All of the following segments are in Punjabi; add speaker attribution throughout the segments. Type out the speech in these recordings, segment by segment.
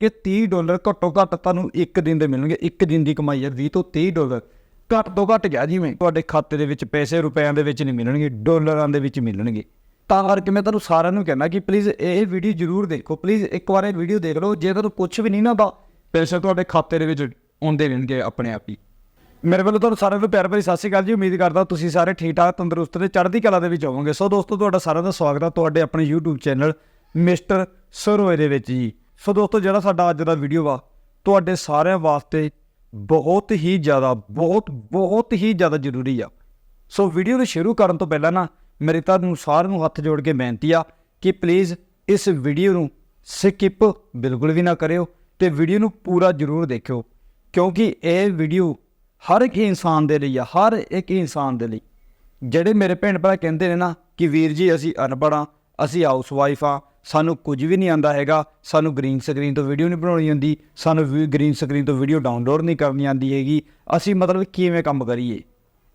Speaker 1: ਕਿ 30 ਡਾਲਰ ਘੱਟੋ ਘੱਟ ਤੁਹਾਨੂੰ ਇੱਕ ਦਿਨ ਦੇ ਮਿਲਣਗੇ, ਇੱਕ ਦਿਨ ਦੀ ਕਮਾਈ ਹੈ 20 ਤੋਂ 30 ਡਾਲਰ। ਘੱਟ ਤੋਂ ਘੱਟ ਗਿਆ ਜਿਵੇਂ ਤੁਹਾਡੇ ਖਾਤੇ ਦੇ ਵਿੱਚ ਪੈਸੇ ਰੁਪਿਆਂ ਦੇ ਵਿੱਚ ਨਹੀਂ ਮਿਲਣਗੇ, ਡਾਲਰਾਂ ਦੇ ਵਿੱਚ ਮਿਲਣਗੇ। ਤਾਂ ਕਰਕੇ ਮੈਂ ਤੁਹਾਨੂੰ ਸਾਰਿਆਂ ਨੂੰ ਕਹਿੰਦਾ ਕਿ ਪਲੀਜ਼ ਇਹ ਵੀਡੀਓ ਜ਼ਰੂਰ ਦੇਖੋ। ਪਲੀਜ਼ ਇੱਕ ਵਾਰ ਇਹ ਵੀਡੀਓ ਦੇਖ ਲਓ। ਜੇ ਤੁਹਾਨੂੰ ਕੁਝ ਵੀ ਨਹੀਂ ਨਾ ਦਾ ਪੈਸੇ ਤੁਹਾਡੇ ਖਾਤੇ ਦੇ ਵਿੱਚ ਆਉਂਦੇ ਰਹਿਣਗੇ ਆਪਣੇ ਆਪ ਹੀ। ਮੇਰੇ ਵੱਲੋਂ ਤੁਹਾਨੂੰ ਸਾਰਿਆਂ ਨੂੰ ਪਿਆਰ ਭਰੀ ਸਤਿ ਸ਼੍ਰੀ ਅਕਾਲ ਜੀ। ਉਮੀਦ ਕਰਦਾ ਤੁਸੀਂ ਸਾਰੇ ਠੀਕ ਠਾਕ ਤੰਦਰੁਸਤ ਤੇ ਚੜ੍ਹਦੀ ਕਲਾ ਦੇ ਵਿੱਚ ਹੋਵੋਗੇ। ਸੋ ਦੋਸਤੋ, ਤੁਹਾਡਾ ਸਾਰਿਆਂ ਦਾ ਸਵਾਗਤ ਹੈ ਤੁਹਾਡੇ ਆਪਣੇ YouTube ਚੈਨਲ ਮਿਸਟਰ ਸਰੋਏ ਦੇ ਵਿੱਚ ਜੀ। ਸੋ ਦੋਸਤੋ, ਜਿਹੜਾ ਸਾਡਾ ਅੱਜ ਦਾ ਵੀਡੀਓ ਵਾ, ਤੁਹਾਡੇ ਸਾਰਿਆਂ ਵਾਸਤੇ ਬਹੁਤ ਹੀ ਜ਼ਿਆਦਾ, ਬਹੁਤ ਬਹੁਤ ਹੀ ਜ਼ਿਆਦਾ ਜ਼ਰੂਰੀ ਆ। ਸੋ ਵੀਡੀਓ ਨੂੰ ਸ਼ੁਰੂ ਕਰਨ ਤੋਂ ਪਹਿਲਾਂ ਨਾ, ਮੇਰੇ ਤੁਹਾਨੂੰ ਸਾਰਿਆਂ ਨੂੰ ਹੱਥ ਜੋੜ ਕੇ ਬੇਨਤੀ ਆ ਕਿ ਪਲੀਜ਼ ਇਸ ਵੀਡੀਓ ਨੂੰ ਸਕਿਪ ਬਿਲਕੁਲ ਵੀ ਨਾ ਕਰਿਓ ਤੇ ਵੀਡੀਓ ਨੂੰ ਪੂਰਾ ਜ਼ਰੂਰ ਦੇਖਿਓ। ਕਿਉਂਕਿ ਇਹ ਵੀਡੀਓ ਹਰ ਇੱਕ ਇਨਸਾਨ ਦੇ ਲਈ ਆ, ਹਰ ਇੱਕ ਇਨਸਾਨ ਦੇ ਲਈ। ਜਿਹੜੇ ਮੇਰੇ ਭੈਣ ਭਰਾ ਕਹਿੰਦੇ ਨੇ ਨਾ ਕਿ ਵੀਰ ਜੀ, ਅਸੀਂ ਅਨਪੜ੍ਹ ਹਾਂ ਅਸੀਂ ਹਾਊਸ ਵਾਈਫ ਆ ਸਾਨੂੰ ਕੁਝ ਵੀ ਨਹੀਂ ਆਂਦਾ ਹੈਗਾ, ਸਾਨੂੰ ਗ੍ਰੀਨ ਸਕਰੀਨ ਤੋਂ ਵੀਡੀਓ ਨਹੀਂ ਬਣਾਉਣੀ ਆਉਂਦੀ ਸਾਨੂੰ ਵੀ ਗ੍ਰੀਨ ਸਕਰੀਨ ਤੋਂ ਵੀਡੀਓ ਡਾਊਨਲੋਡ ਨਹੀਂ ਕਰਨੀ ਆਂਦੀ ਹੈਗੀ, ਅਸੀਂ ਮਤਲਬ ਕਿਵੇਂ ਕੰਮ ਕਰੀਏ?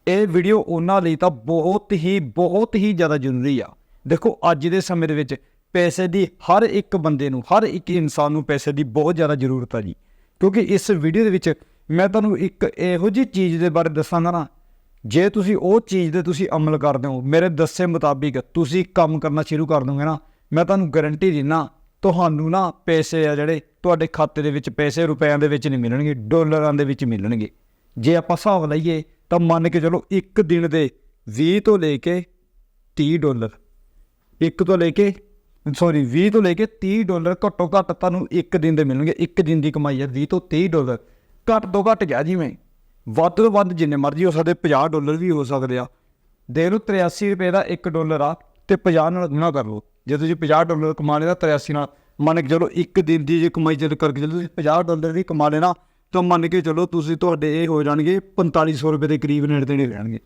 Speaker 1: ਇਹ ਵੀਡੀਓ ਉਹਨਾਂ ਲਈ ਤਾਂ ਬਹੁਤ ਹੀ ਬਹੁਤ ਹੀ ਜ਼ਿਆਦਾ ਜ਼ਰੂਰੀ ਆ। ਦੇਖੋ, ਅੱਜ ਦੇ ਸਮੇਂ ਦੇ ਵਿੱਚ ਪੈਸੇ ਦੀ ਹਰ ਇੱਕ ਬੰਦੇ ਨੂੰ, ਹਰ ਇੱਕ ਇਨਸਾਨ ਨੂੰ ਪੈਸੇ ਦੀ ਬਹੁਤ ਜ਼ਿਆਦਾ ਜ਼ਰੂਰਤ ਆ ਜੀ। ਕਿਉਂਕਿ ਇਸ ਵੀਡੀਓ ਦੇ ਵਿੱਚ ਮੈਂ ਤੁਹਾਨੂੰ ਇੱਕ ਇਹੋ ਜਿਹੀ ਚੀਜ਼ ਦੇ ਬਾਰੇ ਦੱਸਾਂਗਾ ਨਾ ਜੇ ਤੁਸੀਂ ਉਹ ਚੀਜ਼ ਦੇ ਤੁਸੀਂ ਅਮਲ ਕਰਦੇ ਹੋ, ਮੇਰੇ ਦੱਸੇ ਮੁਤਾਬਿਕ ਤੁਸੀਂ ਕੰਮ ਕਰਨਾ ਸ਼ੁਰੂ ਕਰ ਦੋਗੇ ਨਾ, ਮੈਂ ਤੁਹਾਨੂੰ ਗਾਰੰਟੀ ਦਿੰਨਾ, ਤੁਹਾਨੂੰ ਨਾ ਪੈਸੇ ਆ ਜਿਹੜੇ ਤੁਹਾਡੇ ਖਾਤੇ ਦੇ ਵਿੱਚ ਪੈਸੇ ਰੁਪਿਆਂ ਦੇ ਵਿੱਚ ਨਹੀਂ ਮਿਲਣਗੇ, ਡਾਲਰਾਂ ਦੇ ਵਿੱਚ ਮਿਲਣਗੇ। ਜੇ ਆਪਾਂ ਹਿਸਾਬ ਲਈਏ ਤਾਂ ਮੰਨ ਕੇ ਚਲੋ ਇੱਕ ਦਿਨ ਦੇ 20 ਤੋਂ ਲੈ ਕੇ 30 ਡਾਲਰ, ਇੱਕ ਤੋਂ ਲੈ ਕੇ ਸੌਰੀ 20 ਤੋਂ ਲੈ ਕੇ 30 ਡਾਲਰ ਘੱਟੋ ਘੱਟ ਤੁਹਾਨੂੰ ਇੱਕ ਦਿਨ ਦੇ ਮਿਲਣਗੇ, ਇੱਕ ਦਿਨ ਦੀ ਕਮਾਈ ਹੈ 20 ਤੋਂ 30 ਡਾਲਰ। ਘੱਟ ਤੋਂ ਘੱਟ ਗਿਆ ਜਿਵੇਂ ਵੱਧ ਤੋਂ ਵੱਧ ਜਿੰਨੇ ਮਰਜ਼ੀ ਹੋ ਸਕਦੇ 50 ਡਾਲਰ ਵੀ ਹੋ ਸਕਦੇ ਆ। ਦੇ ਲਓ 83 ਰੁਪਏ ਦਾ 1 ਡਾਲਰ ਆ ਤੇ 50 ਨਾਲ ਗੁਣਾ ਕਰ ਲਓ। ਜੇ ਤੁਸੀਂ 50 ਡਾਲਰ ਕਮਾ ਲਿਆ ਤਾਂ 83 ਨਾਲ। ਮੰਨ ਕੇ ਚਲੋ ਇੱਕ ਦਿਨ ਦੀ ਜੇ ਕਮਾਈ ਜਦ ਕਰਕੇ ਜਦੋਂ ਤੁਸੀਂ 50 ਡਾਲਰ ਦੀ ਕਮਾ ਲੈਣਾ ਤਾਂ ਮੰਨ ਕੇ ਚਲੋ ਤੁਸੀਂ ਤੁਹਾਡੇ ਇਹ ਹੋ ਜਾਣਗੇ 4500 ਰੁਪਏ ਦੇ ਕਰੀਬ ਨੇੜੇ ਤੇੜੇ ਰਹਿਣਗੇ।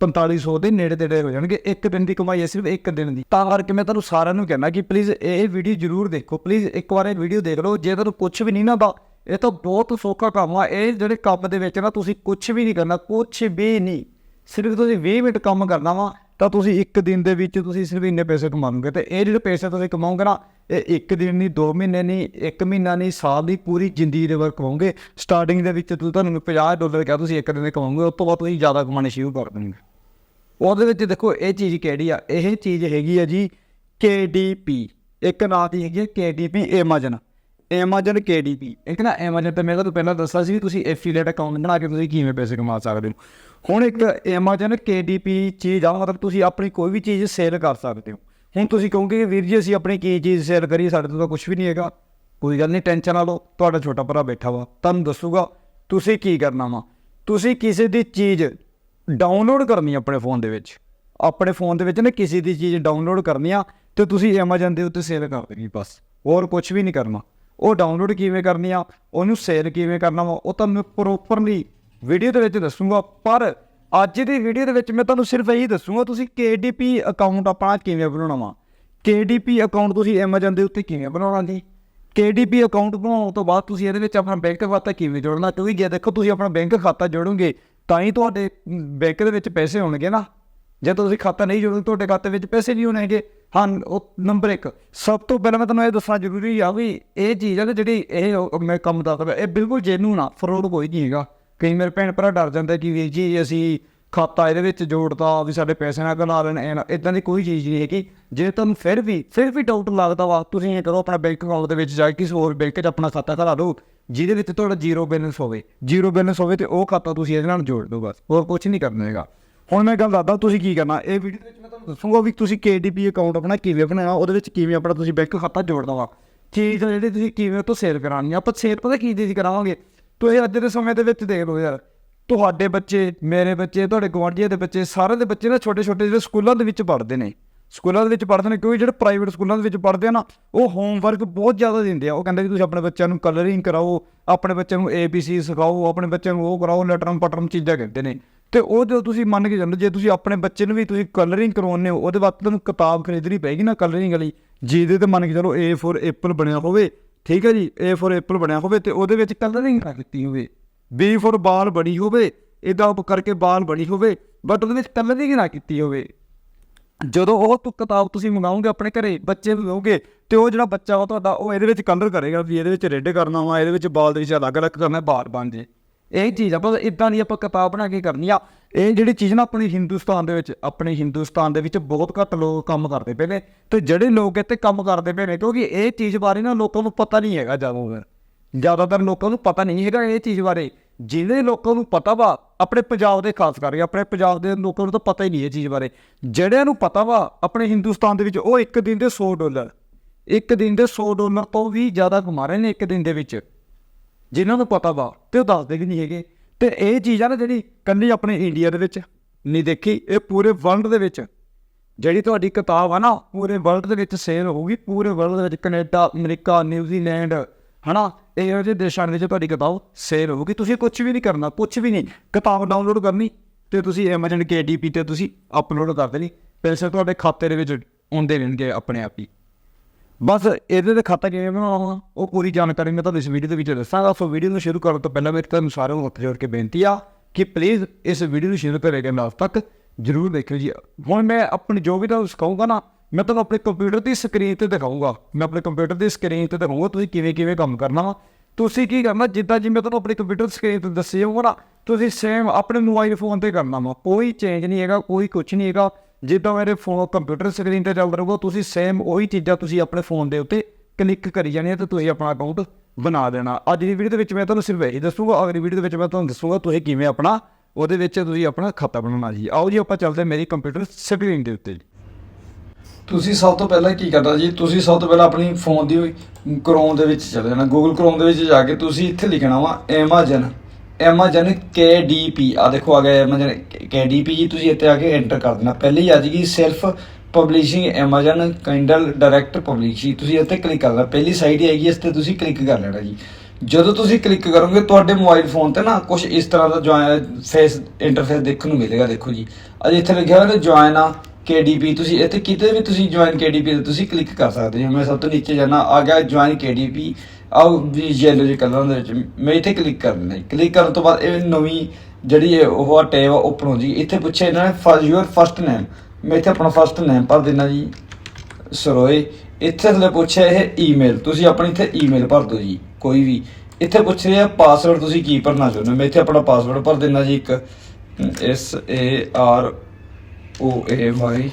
Speaker 1: 4500 ਦੇ ਨੇੜੇ ਤੇੜੇ ਹੋ ਜਾਣਗੇ ਇੱਕ ਦਿਨ ਦੀ ਕਮਾਈ ਹੈ, ਸਿਰਫ ਇੱਕ ਦਿਨ ਦੀ। ਤਾਂ ਕਰਕੇ ਮੈਂ ਤੁਹਾਨੂੰ ਸਾਰਿਆਂ ਨੂੰ ਕਹਿੰਦਾ ਕਿ ਪਲੀਜ਼ ਇਹ ਵੀਡੀਓ ਜ਼ਰੂਰ ਦੇਖੋ। ਪਲੀਜ਼ ਇੱਕ ਵਾਰ ਇਹ ਵੀਡੀਓ ਦੇਖ ਲਓ। ਜੇ ਤੁਹਾਨੂੰ ਕੁਝ ਵੀ ਨਹੀਂ ਨਾ ਦਾ ਇਹ ਤਾਂ ਬਹੁਤ ਸੌਖਾ ਕੰਮ ਆ ਇਹ ਜਿਹੜੇ ਕੰਮ ਦੇ ਵਿੱਚ ਨਾ ਤੁਸੀਂ ਕੁਝ ਵੀ ਨਹੀਂ ਕਰਨਾ ਕੁਝ ਵੀ ਨਹੀਂ। ਸਿਰਫ ਤੁਸੀਂ 20 ਮਿੰਟ ਕੰਮ ਕਰਨਾ ਵਾ, ਤਾਂ ਤੁਸੀਂ ਇੱਕ ਦਿਨ ਦੇ ਵਿੱਚ ਤੁਸੀਂ ਸਿਰਫ ਇੰਨੇ ਪੈਸੇ ਕਮਾਓਗੇ। ਤੇ ਇਹ ਜਿਹੜੇ ਪੈਸੇ ਤੁਸੀਂ ਕਮਾਉਂਗੇ ਨਾ, ਇਹ ਇੱਕ ਦਿਨ ਨਹੀਂ 2 ਮਹੀਨੇ ਨਹੀਂ 1 ਮਹੀਨਾ ਨਹੀਂ, ਸਾਲ ਦੀ ਪੂਰੀ ਜ਼ਿੰਦਗੀ ਦੇ ਵਰ ਕਮਾਉਂਗੇ ਸਟਾਰਟਿੰਗ ਦੇ ਵਿੱਚ ਤੁਸੀਂ ਤੁਹਾਨੂੰ 50 ਡਾਲਰ ਕਿਹਾ, ਤੁਸੀਂ ਇੱਕ ਦਿਨ ਦੇ ਕਮਾਓਗੇ, ਉਸ ਤੋਂ ਬਾਅਦ ਤੁਸੀਂ ਜ਼ਿਆਦਾ ਕਮਾਉਣੇ ਸ਼ੁਰੂ ਕਰ ਦੇਣਗੇ। ਉਹਦੇ ਵਿੱਚ ਦੇਖੋ, ਇਹ ਚੀਜ਼ ਕਿਹੜੀ ਆ? ਇਹ ਚੀਜ਼ ਹੈਗੀ ਆ ਜੀ KDP ਇੱਕ ਨਾਂ ਦੀ ਹੈਗੀ ਹੈ KDP Amazon Amazon KDP ਇੱਕ ਨਾ Amazon ਤੇ ਮੈਂ ਤੁਹਾਨੂੰ ਪਹਿਲਾਂ ਦੱਸਿਆ ਸੀ ਵੀ ਤੁਸੀਂ ਐਫੀਲੀਏਟ ਅਕਾਊਂਟ ਬਣਾ ਕੇ ਤੁਸੀਂ ਕਿਵੇਂ ਪੈਸੇ ਕਮਾ ਸਕਦੇ ਹੋ। ਹੁਣ ਇੱਕ Amazon KDP ਚੀਜ਼ ਆ, ਮਤਲਬ ਤੁਸੀਂ ਆਪਣੀ ਕੋਈ ਵੀ ਚੀਜ਼ ਸੇਲ ਕਰ ਸਕਦੇ ਹੋ। ਹੁਣ ਤੁਸੀਂ ਕਹੋਗੇ ਕਿ ਵੀਰ ਜੀ, ਅਸੀਂ ਆਪਣੀ ਕੀ ਚੀਜ਼ ਸੇਲ ਕਰੀਏ, ਸਾਡੇ ਤੋਂ ਤਾਂ ਕੁਝ ਵੀ ਨਹੀਂ ਹੈਗਾ। ਕੋਈ ਗੱਲ ਨਹੀਂ ਟੈਨਸ਼ਨ ਨਾ ਲਓ, ਤੁਹਾਡਾ ਛੋਟਾ ਭਰਾ ਬੈਠਾ ਵਾ, ਤੁਹਾਨੂੰ ਦੱਸੂਗਾ, ਤੁਸੀਂ ਕੀ ਕਰਨਾ ਵਾ। ਤੁਸੀਂ ਕਿਸੇ ਦੀ ਚੀਜ਼ ਡਾਊਨਲੋਡ ਕਰਨੀ ਆਪਣੇ ਫੋਨ ਦੇ ਵਿੱਚ। ਆਪਣੇ ਫੋਨ ਦੇ ਵਿੱਚ ਨਾ ਕਿਸੇ ਦੀ ਚੀਜ਼ ਡਾਊਨਲੋਡ ਕਰਨੀ ਆ, ਤੇ ਤੁਸੀਂ Amazon ਦੇ ਉੱਤੇ ਸੇਲ ਕਰ ਦੇਣੀ ਬਸ। ਹੋਰ ਕੁਝ ਵੀ ਨਹੀਂ ਕਰਨਾ। ਉਹ ਡਾਊਨਲੋਡ ਕਿਵੇਂ ਕਰਨੀ ਆ, ਉਹਨੂੰ ਸੇਲ ਕਿਵੇਂ ਕਰਨਾ ਵਾ, ਉਹ ਤੁਹਾਨੂੰ ਪ੍ਰੋਪਰਲੀ ਵੀਡੀਓ ਦੇ ਵਿੱਚ ਦੱਸੂਗਾ। ਪਰ ਅੱਜ ਦੀ ਵੀਡੀਓ ਦੇ ਵਿੱਚ ਮੈਂ ਤੁਹਾਨੂੰ ਸਿਰਫ ਇਹੀ ਦੱਸੂਗਾ, ਤੁਸੀਂ KDP ਅਕਾਊਂਟ ਆਪਣਾ ਕਿਵੇਂ ਬਣਾਉਣਾ ਵਾ? KDP ਅਕਾਊਂਟ ਤੁਸੀਂ Amazon ਦੇ ਉੱਤੇ ਕਿਵੇਂ ਬਣਾਉਣਾ ਜੀ? KDP ਅਕਾਊਂਟ ਬਣਾਉਣ ਤੋਂ ਬਾਅਦ ਤੁਸੀਂ ਇਹਦੇ ਵਿੱਚ ਆਪਣਾ ਬੈਂਕ ਖਾਤਾ ਕਿਵੇਂ ਜੋੜਨਾ? ਕਿਉਂਕਿ ਜੇ ਦੇਖੋ ਤੁਸੀਂ ਆਪਣਾ ਬੈਂਕ ਖਾਤਾ ਜੋੜੋਗੇ, ਤਾਂ ਹੀ ਤੁਹਾਡੇ ਬੈਂਕ ਦੇ ਵਿੱਚ ਪੈਸੇ ਹੋਣਗੇ ਨਾ। ਜੇ ਤੁਸੀਂ ਖਾਤਾ ਨਹੀਂ ਜੋੜੋਗੇ, ਤੁਹਾਡੇ ਖਾਤੇ ਵਿੱਚ ਪੈਸੇ ਨਹੀਂ ਹੋਣਗੇ। ਹਾਂ, ਉਹ ਨੰਬਰ 1 ਸਭ ਤੋਂ ਪਹਿਲਾਂ ਮੈਂ ਤੁਹਾਨੂੰ ਇਹ ਦੱਸਣਾ ਜ਼ਰੂਰੀ ਆ ਵੀ ਇਹ ਚੀਜ਼ ਹੈ ਕਿ ਜਿਹੜੀ ਇਹ ਮੈਂ ਕੰਮ ਦੱਸਦਾ ਇਹ ਬਿਲਕੁਲ ਜੈਨੂਨ ਆ ਫਰੋਡ ਕੋਈ ਨਹੀਂ ਹੈਗਾ। ਕਈ ਮੇਰੇ ਭੈਣ ਭਰਾ ਡਰ ਜਾਂਦੇ ਕਿ ਵੀਰ ਜੀ, ਅਸੀਂ ਖਾਤਾ ਇਹਦੇ ਵਿੱਚ ਜੋੜਤਾ, ਵੀ ਸਾਡੇ ਪੈਸੇ ਨਾ ਗਲਾ ਲੈਣ ਇਦਾਂ ਦੀ ਕੋਈ ਚੀਜ਼ ਨਹੀਂ ਹੈਗੀ। ਜੇ ਤੁਹਾਨੂੰ ਫਿਰ ਵੀ ਫਿਰ ਵੀ ਡਾਊਟ ਲੱਗਦਾ ਵਾ, ਤੁਸੀਂ ਇਹ ਕਰੋ ਆਪਣਾ ਬੈਂਕ ਅਕਾਊਂਟ ਦੇ ਵਿੱਚ ਜਾ ਕੇ ਕਿਸੇ ਹੋਰ ਬੈਂਕ 'ਚ ਆਪਣਾ ਖਾਤਾ ਖਲਾ ਲਓ ਜਿਹਦੇ ਵਿੱਚ ਤੁਹਾਡਾ ਜ਼ੀਰੋ ਬੈਲੈਂਸ ਹੋਵੇ। ਜ਼ੀਰੋ ਬੈਲੈਂਸ ਹੋਵੇ ਤੇ ਉਹ ਖਾਤਾ ਤੁਸੀਂ ਇਹਦੇ ਨਾਲ ਜੋੜ ਦਿਓ ਬਸ, ਹੋਰ ਕੁਝ ਨਹੀਂ ਕਰਨਾ ਹੈਗਾ। ਹੁਣ ਮੈਂ ਗੱਲ ਦੱਸਦਾ, ਤੁਸੀਂ ਕੀ ਕਰਨਾ? ਇਹ ਵੀਡੀਓ ਦੇ ਵਿੱਚ ਮੈਂ ਤੁਹਾਨੂੰ ਦੱਸੂਗਾ ਵੀ ਤੁਸੀਂ KDP ਅਕਾਊਂਟ ਆਪਣਾ ਕਿਵੇਂ ਬਣਾਉਣਾ ਉਹਦੇ ਵਿੱਚ ਕਿਵੇਂ ਆਪਣਾ ਤੁਸੀਂ ਬੈਂਕ ਖਾਤਾ ਜੋੜਨਾ ਵਾ। ਚੀਜ਼ ਆ ਜਿਹੜੀ ਤੁਸੀਂ ਕਿਵੇਂ ਤੋਂ ਸੇਲ ਕਰਾਉਣੀ ਆ। ਆਪਾਂ ਸੇਲ ਪਤਾ ਕੀ ਚੀਜ਼ ਕਰਾਵਾਂਗੇ? ਤੁਸੀਂ ਅੱਜ ਦੇ ਸਮੇਂ ਦੇ ਵਿੱਚ ਦੇਖ ਲਓ ਯਾਰ, ਤੁਹਾਡੇ ਬੱਚੇ, ਮੇਰੇ ਬੱਚੇ, ਤੁਹਾਡੇ ਗੁਆਂਢੀਆਂ ਦੇ ਬੱਚੇ ਸਾਰਿਆਂ ਦੇ ਬੱਚੇ ਨਾ ਛੋਟੇ ਛੋਟੇ ਜਿਹੜੇ ਸਕੂਲਾਂ ਦੇ ਵਿੱਚ ਪੜ੍ਹਦੇ ਨੇ। ਸਕੂਲਾਂ ਦੇ ਵਿੱਚ ਪੜ੍ਹਦੇ ਨੇ, ਕਿਉਂਕਿ ਜਿਹੜੇ ਪ੍ਰਾਈਵੇਟ ਸਕੂਲਾਂ ਦੇ ਵਿੱਚ ਪੜ੍ਹਦੇ ਆ ਨਾ, ਉਹ ਹੋਮਵਰਕ ਬਹੁਤ ਜ਼ਿਆਦਾ ਦਿੰਦੇ ਆ। ਉਹ ਕਹਿੰਦੇ ਕਿ ਤੁਸੀਂ ਆਪਣੇ ਬੱਚਿਆਂ ਨੂੰ ਕਲਰਿੰਗ ਕਰਾਓ, ਆਪਣੇ ਬੱਚਿਆਂ ਨੂੰ ABC ਸਿਖਾਓ, ਆਪਣੇ ਬੱਚਿਆਂ ਨੂੰ ਉਹ ਕਰਾਓ ਲਟਰਮ ਪਟਰਮ ਚੀਜ਼ਾਂ ਕਹਿੰਦੇ ਨੇ। ਤੇ ਉਹ ਜਦੋਂ ਤੁਸੀਂ ਮੰਨ ਕੇ ਚੱਲੋ, ਜੇ ਤੁਸੀਂ ਆਪਣੇ ਬੱਚੇ ਨੂੰ ਵੀ ਤੁਸੀਂ ਕਲਰਿੰਗ ਕਰਵਾਉਂਦੇ ਹੋ, ਉਹਦੇ ਵਾਸਤੇ ਤੁਹਾਨੂੰ ਕਿਤਾਬ ਖਰੀਦਣੀ ਪਏਗੀ ਨਾ ਕਲਰਿੰਗ ਵਾਲੀ। ਜਿਹਦੇ ਤੇ ਮੰਨ ਕੇ ਚਲੋ A ਫੋਰ ਐਪਲ ਬਣਿਆ ਹੋਵੇ, ਠੀਕ ਹੈ ਜੀ? A ਫੋਰ ਐਪਲ ਬਣਿਆ ਹੋਵੇ ਤੇ ਉਹਦੇ ਵਿੱਚ ਕਲਰਿੰਗ ਨਾ ਕੀਤੀ ਹੋਵੇ। B ਫੋਰ ਬਾਲ ਬਣੀ ਹੋਵੇ ਇਦਾਂ ਕਰਕੇ ਬਾਲ ਬਣੀ ਹੋਵੇ ਬਟ ਉਹਦੇ ਵਿੱਚ ਕਲਰਿੰਗ ਨਾ ਕੀਤੀ ਹੋਵੇ। ਜਦੋਂ ਉਹ ਤੁ ਕਿਤਾਬ ਤੁਸੀਂ ਮੰਗਾਓਗੇ ਆਪਣੇ ਘਰੇ, ਬੱਚੇ ਨੂੰ ਦਿਓਗੇ, ਤੇ ਉਹ ਜਿਹੜਾ ਬੱਚਾ ਵਾ ਤੁਹਾਡਾ, ਉਹ ਇਹਦੇ ਵਿੱਚ ਕਲਰ ਕਰੇਗਾ ਵੀ ਇਹਦੇ ਵਿੱਚ ਰੈੱਡ ਕਰਨਾ ਵਾ, ਇਹਦੇ ਵਿੱਚ ਬਾਲ ਦੇ ਵਿੱਚ ਅਲੱਗ-ਅਲੱਗ ਕਰਨਾ, ਬਾਲ ਬਣ ਜੇ। ਇਹ ਚੀਜ਼ ਆ ਪਰ ਇਦਾਂ ਦੀ ਆਪਾਂ ਕਿਤਾਬ ਬਣਾ ਕੇ ਕਰਨੀ ਆ। ਇਹ ਜਿਹੜੀ ਚੀਜ਼ ਨਾ ਆਪਣੇ ਹਿੰਦੁਸਤਾਨ ਦੇ ਵਿੱਚ, ਆਪਣੇ ਹਿੰਦੁਸਤਾਨ ਦੇ ਵਿੱਚ ਬਹੁਤ ਘੱਟ ਲੋਕ ਕੰਮ ਕਰਦੇ ਪਏ ਨੇ ਤੇ ਜਿਹੜੇ ਲੋਕ ਇੱਥੇ ਕੰਮ ਕਰਦੇ ਪਏ ਨੇ, ਕਿਉਂਕਿ ਇਹ ਚੀਜ਼ ਬਾਰੇ ਨਾ ਲੋਕਾਂ ਨੂੰ ਪਤਾ ਨਹੀਂ ਹੈਗਾ ਜ਼ਿਆਦਾਤਰ ਜ਼ਿਆਦਾਤਰ ਲੋਕਾਂ ਨੂੰ ਪਤਾ ਨਹੀਂ ਹੈਗਾ ਇਹ ਚੀਜ਼ ਬਾਰੇ। ਜਿਹਦੇ ਲੋਕਾਂ ਨੂੰ ਪਤਾ ਵਾ, ਆਪਣੇ ਪੰਜਾਬ ਦੇ ਖਾਸ ਕਰਕੇ, ਆਪਣੇ ਪੰਜਾਬ ਦੇ ਲੋਕਾਂ ਨੂੰ ਤਾਂ ਪਤਾ ਹੀ ਨਹੀਂ ਇਹ ਚੀਜ਼ ਬਾਰੇ। ਜਿਹੜਿਆਂ ਨੂੰ ਪਤਾ ਵਾ, ਆਪਣੇ ਹਿੰਦੁਸਤਾਨ ਦੇ ਵਿੱਚ ਉਹ ਇੱਕ ਦਿਨ ਦੇ 100 ਡਾਲਰ, ਇੱਕ ਦਿਨ ਦੇ 100 ਡਾਲਰ ਤੋਂ ਵੀ ਜ਼ਿਆਦਾ ਕਮਾ ਰਹੇ ਨੇ ਇੱਕ ਦਿਨ ਦੇ ਵਿੱਚ। ਜਿਨ੍ਹਾਂ ਨੂੰ ਪਤਾ ਵਾ ਤੇ ਉਹ ਦੱਸਦੇ ਵੀ ਨਹੀਂ ਹੈਗੇ। ਤੇ ਇਹ ਚੀਜ਼ ਆ ਨਾ ਜਿਹੜੀ ਕੱਲੀ ਆਪਣੇ ਇੰਡੀਆ ਦੇ ਵਿੱਚ ਨਹੀਂ ਦੇਖੀ, ਇਹ ਪੂਰੇ ਵਰਲਡ ਦੇ ਵਿੱਚ। ਜਿਹੜੀ ਤੁਹਾਡੀ ਕਿਤਾਬ ਆ ਨਾ, ਪੂਰੇ ਵਰਲਡ ਦੇ ਵਿੱਚ ਸੇਲ ਹੋਊਗੀ। ਪੂਰੇ ਵਰਲਡ ਦੇ ਵਿੱਚ ਕੈਨੇਡਾ, ਅਮਰੀਕਾ ਨਿਊਜ਼ੀਲੈਂਡ ਹਨਾ? ਇਹੋ ਜਿਹੇ ਦੇਸ਼ਾਂ ਦੇ ਵਿੱਚ ਤੁਹਾਡੀ ਕਿਤਾਬ ਸੇਲ ਹੋਊਗੀ। ਤੁਸੀਂ ਕੁਝ ਵੀ ਨਹੀਂ ਕਰਨਾ ਕੁਝ ਵੀ ਨਹੀਂ। ਕਿਤਾਬ ਡਾਊਨਲੋਡ ਕਰਨੀ ਤੇ ਤੁਸੀਂ Amazon KDP ਤੇ ਤੁਸੀਂ ਅਪਲੋਡ ਕਰ ਦੇਣੀ। ਪੈਸੇ ਤੁਹਾਡੇ ਖਾਤੇ ਦੇ ਵਿੱਚ ਆਉਂਦੇ ਰਹਿਣਗੇ ਆਪਣੇ ਆਪ ਹੀ। ਬਸ ਇਹਦੇ ਤੇ ਖਾਤਾ ਕਿਵੇਂ ਬਣਾਉਣਾ ਉਹ ਪੂਰੀ ਜਾਣਕਾਰੀ ਮੈਂ ਤੁਹਾਨੂੰ ਇਸ ਵੀਡੀਓ ਦੇ ਵਿੱਚ ਦੱਸਾਂਗਾ। ਸੋ ਵੀਡੀਓ ਨੂੰ ਸ਼ੁਰੂ ਕਰਨ ਤੋਂ ਪਹਿਲਾਂ ਮੇਰੀ ਤੁਹਾਨੂੰ ਸਾਰਿਆਂ ਨੂੰ ਹੱਥ ਜੋੜ ਕੇ ਬੇਨਤੀ ਆ ਕਿ ਪਲੀਜ਼ ਇਸ ਵੀਡੀਓ ਨੂੰ ਸ਼ੇਅਰ ਕਰੇਗਾ ਲਾਸਟ ਤੱਕ ਜਰੂਰ ਦੇਖਿਓ ਜੀ। ਹੁਣ ਮੈਂ ਆਪਣੀ ਜੋ ਵੀ ਤੁਹਾਨੂੰ ਸਿਖਾਊਂਗਾ ਨਾ, ਮੈਂ ਤੁਹਾਨੂੰ ਆਪਣੇ ਕੰਪਿਊਟਰ ਦੀ ਸਕਰੀਨ ਤੇ ਦਿਖਾਊਂਗਾ। ਮੈਂ ਆਪਣੇ ਕੰਪਿਊਟਰ ਦੀ ਸਕਰੀਨ ਤੇ ਦਿਖਾਊਂਗਾ ਤੁਸੀਂ ਕਿਵੇਂ ਕਿਵੇਂ ਕੰਮ ਕਰਨਾ ਵਾ। ਤੁਸੀਂ ਕੀ ਕਰਨਾ, ਜਿੱਦਾਂ ਜਿਵੇਂ ਤੁਹਾਨੂੰ ਆਪਣੇ ਕੰਪਿਊਟਰ ਸਕਰੀਨ ਤੇ ਦੱਸੇ ਹੋਊਗਾ ਨਾ, ਤੁਸੀਂ ਸੇਮ ਆਪਣੇ ਮੋਬਾਈਲ ਫੋਨ ਤੇ ਕਰਨਾ ਵਾ। ਕੋਈ ਚੇਂਜ ਨਹੀਂ ਹੈਗਾ, ਕੋਈ ਕੁਝ ਨਹੀਂ ਹੈਗਾ। ਜਿੱਦਾਂ ਮੇਰੇ ਫੋਨ ਕੰਪਿਊਟਰ ਸਕਰੀਨ ਤੇ ਚੱਲਦਾ ਰਹੂਗਾ, ਤੁਸੀਂ ਸੇਮ ਉਹੀ ਚੀਜ਼ਾਂ ਤੁਸੀਂ ਆਪਣੇ ਫੋਨ ਦੇ ਉੱਤੇ ਕਲਿੱਕ ਕਰੀ ਜਾਣੀਆਂ ਤੇ ਤੁਸੀਂ ਆਪਣਾ ਅਕਾਊਂਟ ਬਣਾ ਦੇਣਾ। ਅੱਜ ਦੀ ਵੀਡੀਓ ਦੇ ਵਿੱਚ ਮੈਂ ਤੁਹਾਨੂੰ ਸਿਰਫ ਇਹੀ ਦੱਸੂਗਾ, ਅਗਲੀ ਵੀਡੀਓ ਦੇ ਵਿੱਚ ਮੈਂ ਤੁਹਾਨੂੰ ਦੱਸੂਗਾ ਤੁਸੀਂ ਕਿਵੇਂ ਆਪਣਾ, ਉਹਦੇ ਵਿੱਚ ਤੁਸੀਂ ਆਪਣਾ ਖਾਤਾ ਬਣਾਉਣਾ ਜੀ। ਆਓ ਜੀ, ਆਪਾਂ ਚੱਲਦੇ ਹਾਂ ਮੇਰੀ ਕੰਪਿਊਟਰ ਸਕਰੀਨ ਦੇ ਉੱਤੇ ਜੀ। ਤੁਸੀਂ ਸਭ ਤੋਂ ਪਹਿਲਾਂ ਕੀ ਕਰਨਾ ਜੀ, ਤੁਸੀਂ ਸਭ ਤੋਂ ਪਹਿਲਾਂ ਆਪਣੀ ਫੋਨ ਦੀ ਕ੍ਰੋਮ ਦੇ ਵਿੱਚ ਚਲੇ ਜਾਣਾ। ਗੂਗਲ ਕ੍ਰੋਮ ਦੇ ਵਿੱਚ ਜਾ ਕੇ ਤੁਸੀਂ ਇੱਥੇ ਲਿਖਣਾ ਵਾ ਐਮਾਜਨ Amazon KDP ਆ ਦੇਖੋ ਆ ਗਿਆ Amazon KDP ਜੀ, ਤੁਸੀਂ ਇੱਥੇ ਆ ਕੇ ਐਂਟਰ ਕਰ ਦੇਣਾ। ਪਹਿਲੀ ਆ ਜਾਏਗੀ self publishing Amazon kindle direct publishing ਤੁਸੀਂ ਇੱਥੇ ਕਲਿੱਕ ਕਰਨਾ ਪਹਿਲੀ ਸਾਈਟ ਹੀ ਆਏਗੀ, ਇਸ ਤੇ ਤੁਸੀਂ ਕਲਿੱਕ ਕਰ ਲੈਣਾ ਜੀ। ਜਦੋਂ ਤੁਸੀਂ ਕਲਿੱਕ ਕਰੋਗੇ, ਤੁਹਾਡੇ ਮੋਬਾਈਲ ਫੋਨ ਤੇ ਨਾ ਕੁਝ ਇਸ ਤਰ੍ਹਾਂ ਦਾ ਜੁਆਇਨ ਫੇਸ ਇੰਟਰਫੇਸ ਦੇਖਣ ਨੂੰ ਮਿਲੇਗਾ, ਦੇਖੋ ਜੀ। ਅੱਜ ਇੱਥੇ ਲਿਖਿਆ ਹੋਇਆ ਜੁਆਇਨ ਆ। KDP ਤੁਸੀਂ ਇੱਥੇ ਕਿਤੇ ਵੀ ਤੁਸੀਂ ਜੁਆਇਨ KDP ਤੇ ਤੁਸੀਂ ਕਲਿੱਕ ਕਰ ਸਕਦੇ ਹੋ। ਮੈਂ ਸਭ ਤੋਂ ਨੀਚੇ ਜਾਣਾ, ਆ ਗਿਆ ਜੁਆਇਨ KDP ਆਓ ਵੀ ਯੈਲੋ ਜਿਹੇ ਕਲਰ ਦੇ ਵਿੱਚ ਮੈਂ ਇੱਥੇ ਕਲਿੱਕ ਕਰ ਦਿੰਦਾ ਕਲਿੱਕ ਕਰਨ ਤੋਂ ਬਾਅਦ ਇਹ ਨਵੀਂ ਜਿਹੜੀ ਇਹ ਉਹ ਟੈਬ ਓਪਨ ਹੋ ਜੀ। ਇੱਥੇ ਪੁੱਛਿਆ ਇਹਨਾਂ ਨੇ ਯੂਅਰ ਫਰਸਟ ਨੇਮ ਮੈਂ ਇੱਥੇ ਆਪਣਾ ਫਰਸਟ ਨੇਮ ਭਰ ਦੇਣਾ ਜੀ। ਸਰੋਏ ਇੱਥੇ ਥੱਲੇ ਪੁੱਛਿਆ ਇਹ ਈਮੇਲ ਤੁਸੀਂ ਆਪਣੀ ਇੱਥੇ ਈਮੇਲ ਭਰ ਦਿਓ ਜੀ, ਕੋਈ ਵੀ। ਇੱਥੇ ਪੁੱਛ ਰਿਹਾ ਪਾਸਵਰਡ ਤੁਸੀਂ ਕੀ ਭਰਨਾ ਚਾਹੁੰਦੇ ਹੋ? ਮੈਂ ਇੱਥੇ ਆਪਣਾ ਪਾਸਵਰਡ ਭਰ ਦਿੰਦਾ ਜੀ ਇੱਕ। S A R O A Y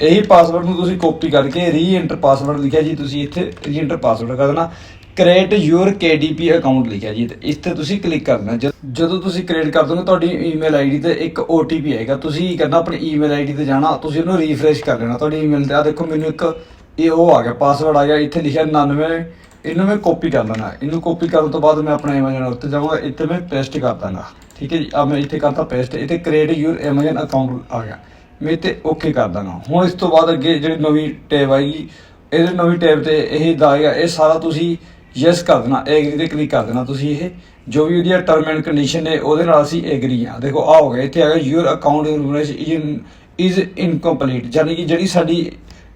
Speaker 1: ਇਹੀ ਪਾਸਵਰਡ ਨੂੰ ਤੁਸੀਂ ਕਾਪੀ ਕਰਕੇ ਰੀਐਂਟਰ ਪਾਸਵਰਡ ਲਿਖਿਆ ਜੀ, ਤੁਸੀਂ ਇੱਥੇ ਰੀਐਂਟਰ ਪਾਸਵਰਡ ਕਰ ਦੇਣਾ। ਕ੍ਰੀਏਟ ਯੂਰ KDP ਅਕਾਊਂਟ ਲਿਖਿਆ ਜੀ ਇਸ ਤੇ ਤੁਸੀਂ ਕਲਿੱਕ ਕਰਨਾ ਜਦ- ਜਦੋਂ ਤੁਸੀਂ ਕ੍ਰੀਏਟ ਕਰ ਦੋਗੇ, ਤੁਹਾਡੀ ਈਮੇਲ ਆਈਡੀ ਤੇ ਇੱਕ OTP ਆਏਗਾ। ਤੁਸੀਂ ਕੀ ਕਰਨਾ, ਆਪਣੀ ਈਮੇਲ ਆਈਡੀ ਤੇ ਜਾਣਾ, ਤੁਸੀਂ ਉਹਨੂੰ ਰੀਫਰੈਸ਼ ਕਰ ਲੈਣਾ ਤੁਹਾਡੀ ਈਮੇਲ ਤੇ। ਆ ਦੇਖੋ, ਮੈਨੂੰ ਇੱਕ ਇਹ ਉਹ ਆ ਗਿਆ ਪਾਸਵਰਡ ਆ ਗਿਆ, ਇੱਥੇ ਲਿਖਿਆ 99 ਇਹਨੂੰ ਮੈਂ ਕਾਪੀ ਕਰ ਲੈਣਾ। ਇਹਨੂੰ ਕਾਪੀ ਕਰਨ ਤੋਂ ਬਾਅਦ ਮੈਂ ਆਪਣਾ Amazon ਉੱਤੇ ਜਾਵਾਂਗਾ ਇੱਥੇ ਮੈਂ ਪੇਸਟ ਕਰ ਦਾਂਗਾ ਠੀਕ ਹੈ ਜੀ? ਆ ਮੈਂ ਇੱਥੇ ਕਰਤਾ ਪੇਸਟ ਇੱਥੇ ਕ੍ਰੀਏਟ ਯੂਰ Amazon ਅਕਾਊਂਟ ਆ ਗਿਆ। ਮੈਂ ਤੇ ਓਕੇ ਕਰ ਦਾਂਗਾ। ਹੁਣ ਇਸ ਤੋਂ ਬਾਅਦ ਅੱਗੇ ਜਿਹੜੀ ਨਵੀਂ ਟੈਬ ਆਏਗੀ, ਇਹਦੇ ਨਵੀਂ ਟੈਬ ਤੇ ਇਹ ਦਾਏਗਾ ਇਹ ਸਾਰਾ ਤੁਸੀਂ ਯੈਸ ਕਰ ਦੇਣਾ ਐਗਰੀ ਤੇ ਕਲਿੱਕ ਕਰ ਦੇਣਾ ਤੁਸੀਂ ਇਹ। ਜੋ ਵੀ ਉਹਦੀ ਟਰਮ ਐਂਡ ਕੰਡੀਸ਼ਨ ਨੇ, ਉਹਦੇ ਨਾਲ ਅਸੀਂ ਐਗਰੀ ਆ। ਦੇਖੋ ਆ ਹੋ ਗਿਆ। ਇੱਥੇ ਆ ਗਿਆ your account information is incomplete ਯਾਨੀ ਕਿ ਜਿਹੜੀ ਸਾਡੀ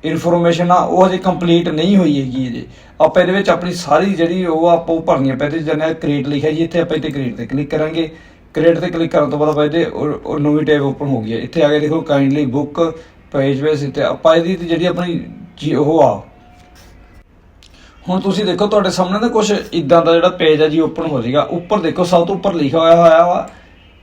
Speaker 1: ਇਨਫੋਰਮੇਸ਼ਨ ਆ, ਉਹ ਅਜੇ ਕੰਪਲੀਟ ਨਹੀਂ ਹੋਈ ਹੈਗੀ ਅਜੇ। ਆਪਾਂ ਇਹਦੇ ਵਿੱਚ ਆਪਣੀ ਸਾਰੀ ਜਿਹੜੀ ਉਹ ਆਪਾਂ ਉਹ ਭਰਨੀਆਂ ਪੈਂਦੀ ਜਨੇ ਕ੍ਰੀਏਟ ਲਿਖਿਆ ਜੀ, ਇੱਥੇ ਆਪਾਂ ਇੱਥੇ ਕ੍ਰੀਏਟ ਤੇ ਕਲਿੱਕ ਕਰਾਂਗੇ। ਕ੍ਰੀਏਟ ਤੇ ਕਲਿੱਕ ਕਰਨ ਤੋਂ ਬਾਅਦ ਆਪਾਂ ਇਹਦੇ ਉਹ ਉਹ ਨਵੀਂ ਟੈਬ ਓਪਨ ਹੋ ਗਈ ਹੈ। ਇੱਥੇ ਆ ਕੇ ਦੇਖੋ ਕਾਈਂਡਲੀ ਬੁੱਕ, ਪੇਜ ਵੇਸ ਤੇ ਆਪਾਂ ਇਹਦੀ ਜਿਹੜੀ ਆਪਣੀ ਜੀ ਉਹ ਆ। ਹੁਣ ਤੁਸੀਂ ਦੇਖੋ ਤੁਹਾਡੇ ਸਾਹਮਣੇ ਨਾ ਕੁਝ ਇਦਾਂ ਦਾ ਜਿਹੜਾ ਪੇਜ ਆ ਜੀ ਓਪਨ ਹੋ ਜਾਏਗਾ। ਉੱਪਰ ਦੇਖੋ, ਸਭ ਤੋਂ ਉੱਪਰ ਲਿਖਿਆ ਹੋਇਆ ਹੋਇਆ ਵਾ,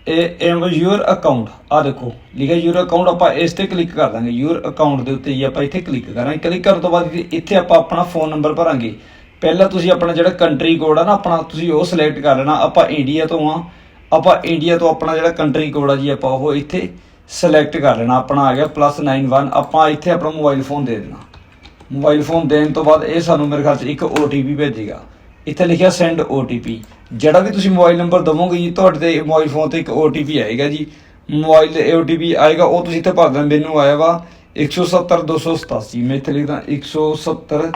Speaker 1: ਇਹ ਐਮ ਯੂਰ ਅਕਾਊਂਟ। ਆ ਦੇਖੋ, ਲਿਖਿਆ ਯੂਰ ਅਕਾਊਂਟ ਆਪਾਂ ਇਸ ਤੇ ਕਲਿੱਕ ਕਰ ਦਾਂਗੇ। ਯੂਰ ਅਕਾਊਂਟ ਦੇ ਉੱਤੇ ਹੀ ਆਪਾਂ ਇੱਥੇ ਕਲਿੱਕ ਕਰਾਂਗੇ। ਕਲਿੱਕ ਕਰਨ ਤੋਂ ਬਾਅਦ ਇੱਥੇ ਆਪਾਂ ਆਪਣਾ ਫੋਨ ਨੰਬਰ ਭਰਾਂਗੇ। ਪਹਿਲਾਂ ਤੁਸੀਂ ਆਪਣਾ ਜਿਹੜਾ ਕੰਟਰੀ ਕੋਡ ਆ ਨਾ, ਆਪਣਾ ਤੁਸੀਂ ਉਹ ਸਿਲੈਕਟ ਕਰ ਲੈਣਾ। ਆਪਾਂ ਇੰਡੀਆ ਤੋਂ ਆ। ਆਪਾਂ ਇੰਡੀਆ ਤੋਂ ਆਪਣਾ ਜਿਹੜਾ ਕੰਟਰੀ ਕੋਡ ਆ ਜੀ ਆਪਾਂ ਉਹ ਇੱਥੇ ਸਿਲੈਕਟ ਕਰ ਲੈਣਾ, ਆਪਣਾ ਆ ਗਿਆ +91 ਆਪਾਂ ਇੱਥੇ ਆਪਣਾ ਮੋਬਾਈਲ ਫੋਨ ਦੇ ਦੇਣਾ। ਮੋਬਾਈਲ ਫੋਨ ਦੇਣ ਤੋਂ ਬਾਅਦ ਇਹ ਸਾਨੂੰ ਮੇਰੇ ਖਿਆਲ 'ਚ ਇੱਕ OTP ਭੇਜੇਗਾ। ਇੱਥੇ ਲਿਖਿਆ ਸੈਂਡ OTP ਜਿਹੜਾ ਵੀ ਤੁਸੀਂ ਮੋਬਾਈਲ ਨੰਬਰ ਦਵੋਗੇ ਜੀ, ਤੁਹਾਡੇ ਤੇ ਮੋਬਾਈਲ ਫੋਨ ਤੇ ਇੱਕ OTP ਆਏਗਾ ਜੀ। ਮੋਬਾਈਲ ਤੇ OTP ਆਏਗਾ, ਉਹ ਤੁਸੀਂ ਇੱਥੇ ਭਰ ਦੇਣਾ, ਮੈਨੂੰ ਆਇਆ ਵਾ 170 287 ਮੈਂ ਇੱਥੇ ਲਿਖਦਾ 170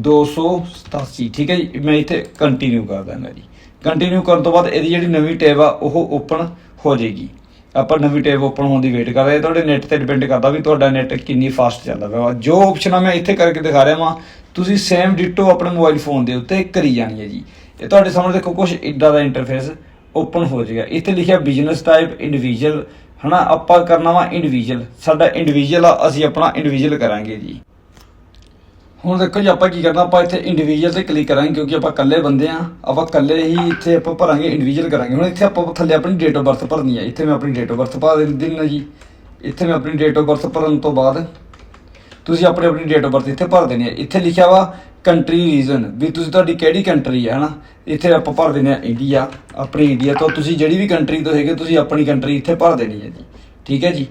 Speaker 1: 287 ਠੀਕ ਹੈ ਜੀ? ਮੈਂ ਇੱਥੇ ਕੰਟੀਨਿਊ ਕਰ ਦਾਂਗਾ ਜੀ। ਕੰਟੀਨਿਊ ਕਰਨ ਤੋਂ ਬਾਅਦ ਇਹਦੀ ਜਿਹੜੀ ਨਵੀਂ ਟੈਬ ਆ, ਉਹ ਓਪਨ ਹੋ ਜਾਏਗੀ। ਆਪਾਂ ਨਵੀਂ ਟੈਬ ਓਪਨ ਹੋਣ ਦੀ ਵੇਟ ਕਰ ਰਹੇ ਤੁਹਾਡੇ ਨੈਟ ਤੇ ਡਿਪੈਂਡ ਕਰਦਾ ਵੀ ਤੁਹਾਡਾ ਨੈਟ ਕਿੰਨੀ ਫਾਸਟ ਚੱਲਦਾ ਵਾ। ਜੋ ਆਪਸ਼ਨਾਂ ਮੈਂ ਇੱਥੇ ਕਰਕੇ ਦਿਖਾ ਰਿਹਾ ਵਾਂ। ਤੁਸੀਂ ਸੇਮ ਡਿਟੋ ਆਪਣੇ ਮੋਬਾਈਲ ਫੋਨ ਦੇ ਉੱਤੇ ਕਰੀ ਜਾਣੀ ਹੈ ਜੀ। ਇਹ ਤੁਹਾਡੇ ਸਾਹਮਣੇ ਦੇਖੋ ਕੁਝ ਇਦਾਂ ਦਾ ਇੰਟਰਫੇਸ ਓਪਨ ਹੋ ਜਾਏਗਾ। ਇੱਥੇ ਲਿਖਿਆ ਬਿਜ਼ਨਸ ਟਾਈਪ ਇੰਡੀਵਿਜੂਅਲ ਹਨਾ? ਆਪਾਂ ਕਰਨਾ ਵਾ ਇੰਡੀਵਿਜੂਅਲ ਸਾਡਾ ਇੰਡੀਵਿਜੂਅਲ ਆ, ਅਸੀਂ ਆਪਣਾ ਇੰਡੀਵਿਜੂਅਲ ਕਰਾਂਗੇ ਜੀ। ਹੁਣ ਦੇਖੋ ਜੀ ਆਪਾਂ ਕੀ ਕਰਨਾ, ਆਪਾਂ ਇੱਥੇ ਇੰਡੀਵਿਜੂਅਲ ਤੇ ਕਲਿੱਕ ਕਰਾਂਗੇ ਕਿਉਂਕਿ ਆਪਾਂ ਇਕੱਲੇ ਬੰਦੇ ਆ ਆਪਾਂ ਇਕੱਲੇ ਹੀ ਇੱਥੇ ਆਪਾਂ ਭਰਾਂਗੇ ਇੰਡੀਵਿਜੂਅਲ ਕਰਾਂਗੇ। ਹੁਣ ਇੱਥੇ ਆਪਾਂ ਥੱਲੇ ਆਪਣੀ ਡੇਟ ਆਫ ਬਰਥ ਭਰਨੀ ਹੈ ਇੱਥੇ ਮੈਂ ਆਪਣੀ ਡੇਟ ਆਫ ਬਰਥ ਪਾ ਦਿੰਦਾ ਜੀ। ਇੱਥੇ ਮੈਂ ਆਪਣੀ ਡੇਟ ਆਫ ਬਰਥ ਭਰਨ ਤੋਂ ਬਾਅਦ ਤੁਸੀਂ ਆਪਣੀ ਆਪਣੀ ਡੇਟ ਆਫ ਬਰਥ ਇੱਥੇ ਭਰ ਦੇਣੀ ਹੈ ਇੱਥੇ ਲਿਖਿਆ ਵਾ ਕੰਟਰੀ ਰੀਜਨ ਵੀ ਤੁਸੀਂ ਤੁਹਾਡੀ ਕਿਹੜੀ ਕੰਟਰੀ ਹੈ ਹਨਾ? ਇੱਥੇ ਆਪਾਂ ਭਰ ਦੇਣੀ ਹੈ ਇੰਡੀਆ ਆਪਣੀ ਇੰਡੀਆ ਤੋਂ ਤੁਸੀਂ ਜਿਹੜੀ ਵੀ ਕੰਟਰੀ ਤੋਂ ਹੈਗੇ, ਤੁਸੀਂ ਆਪਣੀ ਕੰਟਰੀ ਇੱਥੇ ਭਰ ਦੇਣੀ ਹੈ ਜੀ। ਠੀਕ ਹੈ ਜੀ?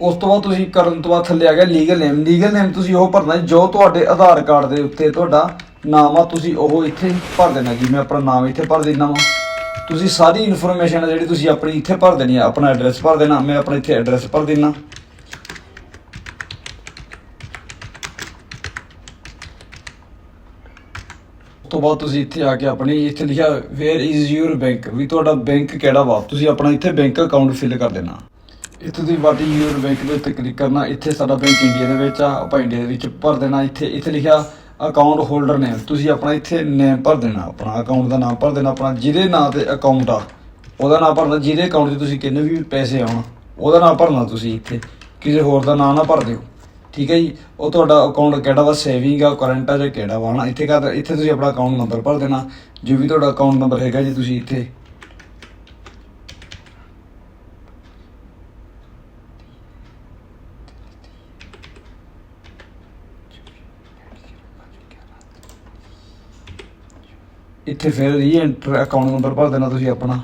Speaker 1: ਉਸ ਤੋਂ ਬਾਅਦ ਤੁਸੀਂ ਕਰਨ ਤੋਂ ਬਾਅਦ ਥੱਲੇ ਆ ਗਿਆ ਲੀਗਲ ਨੇਮ ਲੀਗਲ ਨੇਮ ਤੁਸੀਂ ਉਹ ਭਰਨਾ ਜੋ ਤੁਹਾਡੇ ਆਧਾਰ ਕਾਰਡ ਦੇ ਉੱਤੇ ਤੁਹਾਡਾ ਨਾਮ ਆ, ਤੁਸੀਂ ਉਹ ਇੱਥੇ ਭਰ ਦੇਣਾ ਜੀ। ਮੈਂ ਆਪਣਾ ਨਾਮ ਇੱਥੇ ਭਰ ਦਿੰਦਾ ਵਾ। ਤੁਸੀਂ ਸਾਰੀ ਇਨਫੋਰਮੇਸ਼ਨ ਜਿਹੜੀ ਤੁਸੀਂ ਆਪਣੀ ਇੱਥੇ ਭਰ ਦੇਣੀ ਆ, ਆਪਣਾ ਐਡਰੈਸ ਭਰ ਦੇਣਾ, ਮੈਂ ਆਪਣਾ ਇੱਥੇ ਐਡਰੈਸ ਭਰ ਦੇਣਾ ਉਸ ਤੋਂ ਬਾਅਦ ਤੁਸੀਂ ਇੱਥੇ ਆ ਕੇ ਆਪਣੀ ਇੱਥੇ ਲਿਖਿਆ ਵੇਅਰ ਇਜ਼ ਯੂਰ ਬੈਂਕ ਵੀ ਤੁਹਾਡਾ ਬੈਂਕ ਕਿਹੜਾ ਵਾ? ਤੁਸੀਂ ਆਪਣਾ ਇੱਥੇ ਬੈਂਕ ਅਕਾਊਂਟ ਫਿਲ ਕਰ ਦੇਣਾ। ਇੱਥੇ ਤੁਸੀਂ ਵਾਟੀ ਇਜ਼ ਬੈਂਕ ਦੇ ਉੱਤੇ ਕਲਿੱਕ ਕਰਨਾ, ਇੱਥੇ ਸਾਡਾ ਬੈਂਕ ਇੰਡੀਆ ਦੇ ਵਿੱਚ ਆ, ਆਪਾਂ ਇੰਡੀਆ ਦੇ ਵਿੱਚ ਭਰ ਦੇਣਾ, ਇੱਥੇ ਇੱਥੇ ਲਿਖਿਆ ਅਕਾਊਂਟ ਹੋਲਡਰ ਨੇਮ ਤੁਸੀਂ ਆਪਣਾ ਇੱਥੇ ਨੇਮ ਭਰ ਦੇਣਾ, ਆਪਣਾ ਅਕਾਊਂਟ ਦਾ ਨਾਮ ਭਰ ਦੇਣਾ, ਆਪਣਾ ਜਿਹਦੇ ਨਾਂ ਤੇ ਅਕਾਊਂਟ ਆ, ਉਹਦਾ ਨਾਮ ਭਰਨਾ, ਜਿਹਦੇ ਅਕਾਊਂਟ 'ਚ ਤੁਸੀਂ ਕਿੰਨੇ ਵੀ ਪੈਸੇ ਆਉਣ, ਉਹਦਾ ਨਾਮ ਭਰਨਾ ਤੁਸੀਂ ਇੱਥੇ, ਕਿਸੇ ਹੋਰ ਦਾ ਨਾਮ ਨਾ ਭਰ ਦਿਓ, ਠੀਕ ਹੈ ਜੀ? ਉਹ ਤੁਹਾਡਾ ਅਕਾਊਂਟ ਕਿਹੜਾ ਵਾ? ਸੇਵਿੰਗ ਆ ਕਰੰਟ ਆ ਜਾਂ ਕਿਹੜਾ ਵਾ? ਨਾ ਇੱਥੇ ਕਰ ਇੱਥੇ ਤੁਸੀਂ ਆਪਣਾ ਅਕਾਊਂਟ ਨੰਬਰ ਭਰ ਦੇਣਾ, ਜੋ ਵੀ ਤੁਹਾਡਾ ਅਕਾਊਂਟ ਨੰਬਰ ਹੈਗਾ ਜੀ, ਤੁਸੀਂ ਇੱਥੇ ਇੱਥੇ ਫਿਰ ਰੀ ਐਂਟਰ ਅਕਾਊਂਟ ਨੰਬਰ ਭਰ ਦੇਣਾ ਤੁਸੀਂ ਆਪਣਾ।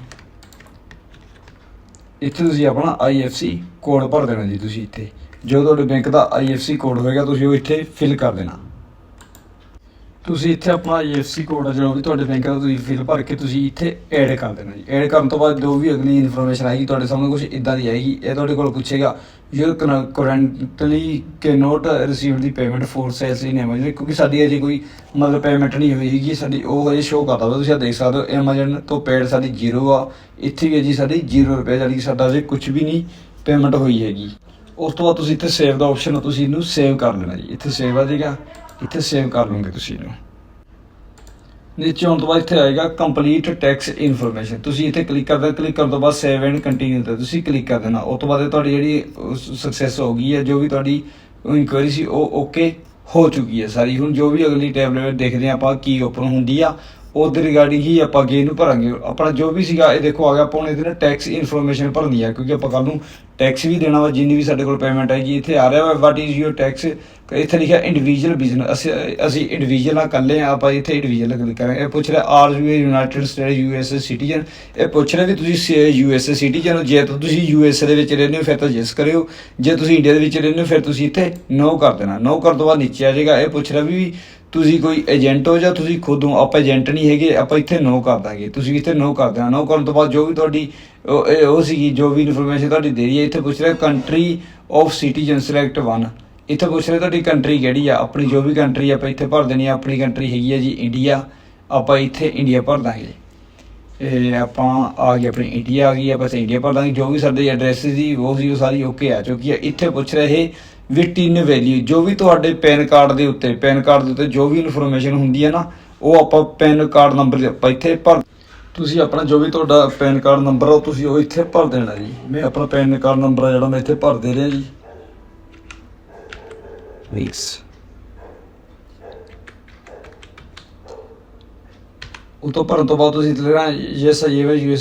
Speaker 1: ਇੱਥੇ ਤੁਸੀਂ ਆਪਣਾ IFC ਕੋਡ ਭਰ ਦੇਣਾ ਜੀ ਤੁਸੀਂ ਇੱਥੇ। ਜੋ ਤੁਹਾਡੇ ਬੈਂਕ ਦਾ IFC ਕੋਡ ਹੋਏਗਾ, ਤੁਸੀਂ ਉਹ ਇੱਥੇ ਫਿਲ ਕਰ ਦੇਣਾ। ਤੁਸੀਂ ਇੱਥੇ ਆਪਣਾ IFC ਕੋਡ ਆ ਜਿਹੜਾ ਵੀ ਤੁਹਾਡੇ ਬੈਂਕ ਦਾ ਤੁਸੀਂ ਫਿਲ ਭਰ ਕੇ ਤੁਸੀਂ ਇੱਥੇ ਐਡ ਕਰ ਦੇਣਾ ਜੀ। ਐਡ ਕਰਨ ਤੋਂ ਬਾਅਦ ਜੋ ਵੀ ਅਗਲੀ ਇਨਫੋਰਮੇਸ਼ਨ ਆਏਗੀ ਤੁਹਾਡੇ ਸਾਹਮਣੇ ਕੁਝ ਇਦਾਂ ਦੀ ਆਏਗੀ। ਇਹ ਤੁਹਾਡੇ ਕੋਲ ਪੁੱਛੇਗਾ you currently can not receive the payment for sales in Amazon ਕਿਉਂਕਿ ਸਾਡੀ ਅਜੇ ਕੋਈ ਮਤਲਬ ਪੇਮੈਂਟ ਨਹੀਂ ਹੋਈਗੀ ਸਾਡੀ ਉਹ ਅਜੇ ਸ਼ੋਅ ਕਰਦਾ ਵਾ, ਤੁਸੀਂ ਆਹ ਦੇਖ ਸਕਦੇ ਹੋ ਐਮਾਜ਼ਨ ਤੋਂ ਪੇਡ ਸਾਡੀ ਜ਼ੀਰੋ ਆ। ਇੱਥੇ ਵੀ ਹੈ ਜੀ ਸਾਡੀ 0 ਰੁਪਏ ਜਾਨੀ ਕਿ ਸਾਡਾ ਅਜੇ ਕੁਝ ਵੀ ਨਹੀਂ ਪੇਮੈਂਟ ਹੋਈ ਹੈਗੀ। ਉਸ ਤੋਂ ਬਾਅਦ ਤੁਸੀਂ ਇੱਥੇ ਸੇਵ ਦਾ ਆਪਸ਼ਨ ਆ, ਤੁਸੀਂ ਇਹਨੂੰ ਸੇਵ ਕਰ ਲੈਣਾ ਜੀ। ਇੱਥੇ ਸੇਵ ਆ ਜੀਗਾ ਇੱਥੇ ਸੇਵ ਕਰ ਲਓਗੇ ਤੁਸੀਂ ਇਹਨੂੰ। ਨੀਚੇ ਆਉਣ ਤੋਂ ਬਾਅਦ ਇੱਥੇ ਆਏਗਾ ਕੰਪਲੀਟ ਟੈਕਸ ਇਨਫੋਰਮੇਸ਼ਨ ਤੁਸੀਂ ਇੱਥੇ ਕਲਿੱਕ ਕਰਦੇ ਕਲਿੱਕ ਕਰਨ ਤੋਂ ਬਾਅਦ ਸੇਵ ਐਂਡ ਕੰਟੀਨਿਊ ਤੇ ਤੁਸੀਂ ਕਲਿੱਕ ਕਰ ਦੇਣਾ। ਉਸ ਤੋਂ ਬਾਅਦ ਇਹ ਤੁਹਾਡੀ ਜਿਹੜੀ ਸਕਸੈਸ ਹੋ ਗਈ ਹੈ, ਜੋ ਵੀ ਤੁਹਾਡੀ ਇਨਕੁਆਇਰੀ ਸੀ, ਉਹ ਓਕੇ ਹੋ ਚੁੱਕੀ ਹੈ ਸਾਰੀ। ਹੁਣ ਜੋ ਵੀ ਅਗਲੀ ਟੈਬਲੇਟ ਦੇਖਦੇ ਹਾਂ ਆਪਾਂ ਕੀ ਓਪਨ ਹੁੰਦੀ ਆ, ਉਹਦੇ ਰਿਗਾਰਡਿੰਗ ਹੀ ਆਪਾਂ ਅੱਗੇ ਇਹਨੂੰ ਭਰਾਂਗੇ। ਆਪਣਾ ਜੋ ਵੀ ਸੀਗਾ, ਇਹ ਦੇਖੋ ਆ ਗਿਆ, ਆਪਾਂ ਹੁਣ ਇਹਦੇ ਨਾਲ ਟੈਕਸ ਇਨਫੋਰਮੇਸ਼ਨ ਭਰਨੀ ਆ, ਕਿਉਂਕਿ ਆਪਾਂ ਕੱਲ ਨੂੰ ਟੈਕਸ ਵੀ ਦੇਣਾ ਵਾ, ਜਿੰਨੀ ਵੀ ਸਾਡੇ ਕੋਲ ਪੇਮੈਂਟ ਆਏਗੀ, ਇੱਥੇ ਆ ਰਿਹਾ ਵਾ ਵਾਟ ਇਜ਼ ਯੂਰ ਟੈਕਸ ਇੱਥੇ ਲਿਖਿਆ ਇੰਡੀਵਿਜੂਅਲ ਬਿਜ਼ਨਸ ਅਸੀਂ ਅਸੀਂ ਇੰਡੀਵਿਜੂਅਲ ਆ ਕੱਲੇ ਆ ਆਪਾਂ ਇੱਥੇ ਇੰਡੀਵਿਜੂਅਲ ਕਲਿੱਕ ਕਰਾਂਗੇ। ਇਹ ਪੁੱਛ ਰਿਹਾ are you United State U S citizen ਇਹ ਪੁੱਛ ਰਿਹਾ ਵੀ ਤੁਸੀਂ ਯੂ ਐਸ ਸਿਟੀਜ਼ਨ ਹੋ। ਜੇ ਤੁਸੀਂ ਯੂ ਐਸ ਦੇ ਵਿੱਚ ਰਹਿੰਦੇ ਹੋ, ਫਿਰ ਤਾਂ ਯੈਸ ਕਰਿਓ। ਜੇ ਤੁਸੀਂ ਇੰਡੀਆ ਦੇ ਵਿੱਚ ਰਹਿੰਦੇ ਹੋ, ਫਿਰ ਤੁਸੀਂ ਇੱਥੇ ਨੋ ਕਰ ਦੇਣਾ। ਨੋ ਕਰਨ ਤੋਂ ਬਾਅਦ ਨੀਚੇ ਆ ਜਾਏਗਾ। ਇਹ ਪੁੱਛ ਰਿਹਾ ਵੀ ਤੁਸੀਂ ਕੋਈ ਏਜੰਟ ਹੋ ਜਾਂ ਤੁਸੀਂ ਖੁਦ ਹੋ? ਆਪਾਂ ਏਜੰਟ ਨਹੀਂ ਹੈਗੇ, ਆਪਾਂ ਇੱਥੇ ਨੋ ਕਰ ਦਾਂਗੇ। ਤੁਸੀਂ ਇੱਥੇ ਨੋ ਕਰ ਦੇਣਾ। ਨੋ ਕਰਨ ਤੋਂ ਬਾਅਦ ਜੋ ਵੀ ਤੁਹਾਡੀ, ਉਹ, ਇਹ- ਉਹ ਸੀਗੀ, ਜੋ ਵੀ ਇਨਫੋਰਮੇਸ਼ਨ ਤੁਹਾਡੀ ਦੇ ਰਹੀ ਹੈ, ਇੱਥੇ ਪੁੱਛ ਰਿਹਾ ਕੰਟਰੀ ਆਫ ਸਿਟੀਜ਼ਨ ਸਿਲੈਕਟ 1 ਇੱਥੇ ਪੁੱਛ ਰਹੇ ਤੁਹਾਡੀ ਕੰਟਰੀ ਕਿਹੜੀ ਆ? ਆਪਣੀ ਜੋ ਵੀ ਕੰਟਰੀ ਆਪਾਂ ਇੱਥੇ ਭਰ ਦੇਣੀ ਆ, ਆਪਣੀ ਕੰਟਰੀ ਹੈਗੀ ਆ ਜੀ ਇੰਡੀਆ ਆਪਾਂ ਇੱਥੇ ਇੰਡੀਆ ਭਰ ਦਾਂਗੇ ਇਹ ਆਪਾਂ ਆ ਗਏ, ਆਪਣੀ ਇੰਡੀਆ ਆ ਗਈ ਆ, ਬਸ ਇੰਡੀਆ ਭਰ ਦਾਂਗੇ। ਜੋ ਵੀ ਸਾਡੇ ਐਡਰੈਸ ਸੀ ਉਹ ਸੀ ਉਹ ਸਾਰੀ ਓਕੇ ਆ ਚੁੱਕੀ ਹੈ ਇੱਥੇ ਪੁੱਛ ਰਹੇ ਇਹ ਵਿਟਿਨ ਵੈਲਿਊ ਜੋ ਵੀ ਤੁਹਾਡੇ ਪੈਨ ਕਾਰਡ ਦੇ ਉੱਤੇ ਪੈਨ ਕਾਰਡ ਦੇ ਉੱਤੇ ਜੋ ਵੀ ਇਨਫੋਰਮੇਸ਼ਨ ਹੁੰਦੀ ਹੈ ਨਾ, ਉਹ ਆਪਾਂ ਪੈਨ ਕਾਰਡ ਨੰਬਰ ਆਪਾਂ ਇੱਥੇ ਭਰ ਤੁਸੀਂ ਆਪਣਾ ਜੋ ਵੀ ਤੁਹਾਡਾ ਪੈਨ ਕਾਰਡ ਨੰਬਰ ਆ ਤੁਸੀਂ ਉਹ ਇੱਥੇ ਭਰ ਦੇਣਾ ਜੀ। ਮੈਂ ਆਪਣਾ ਪੈਨ ਕਾਰਡ ਨੰਬਰ ਆ ਜਿਹੜਾ ਮੈਂ ਇੱਥੇ ਭਰ ਦੇ ਰਿਹਾ ਜੀ। ਪਲੀਜ਼ ਉਹ ਤੋਂ ਭਰਨ ਤੋਂ ਬਾਅਦ ਤੁਸੀਂ ਇੱਥੇ ਲੈਣਾ ਯੈਸ ਇਹ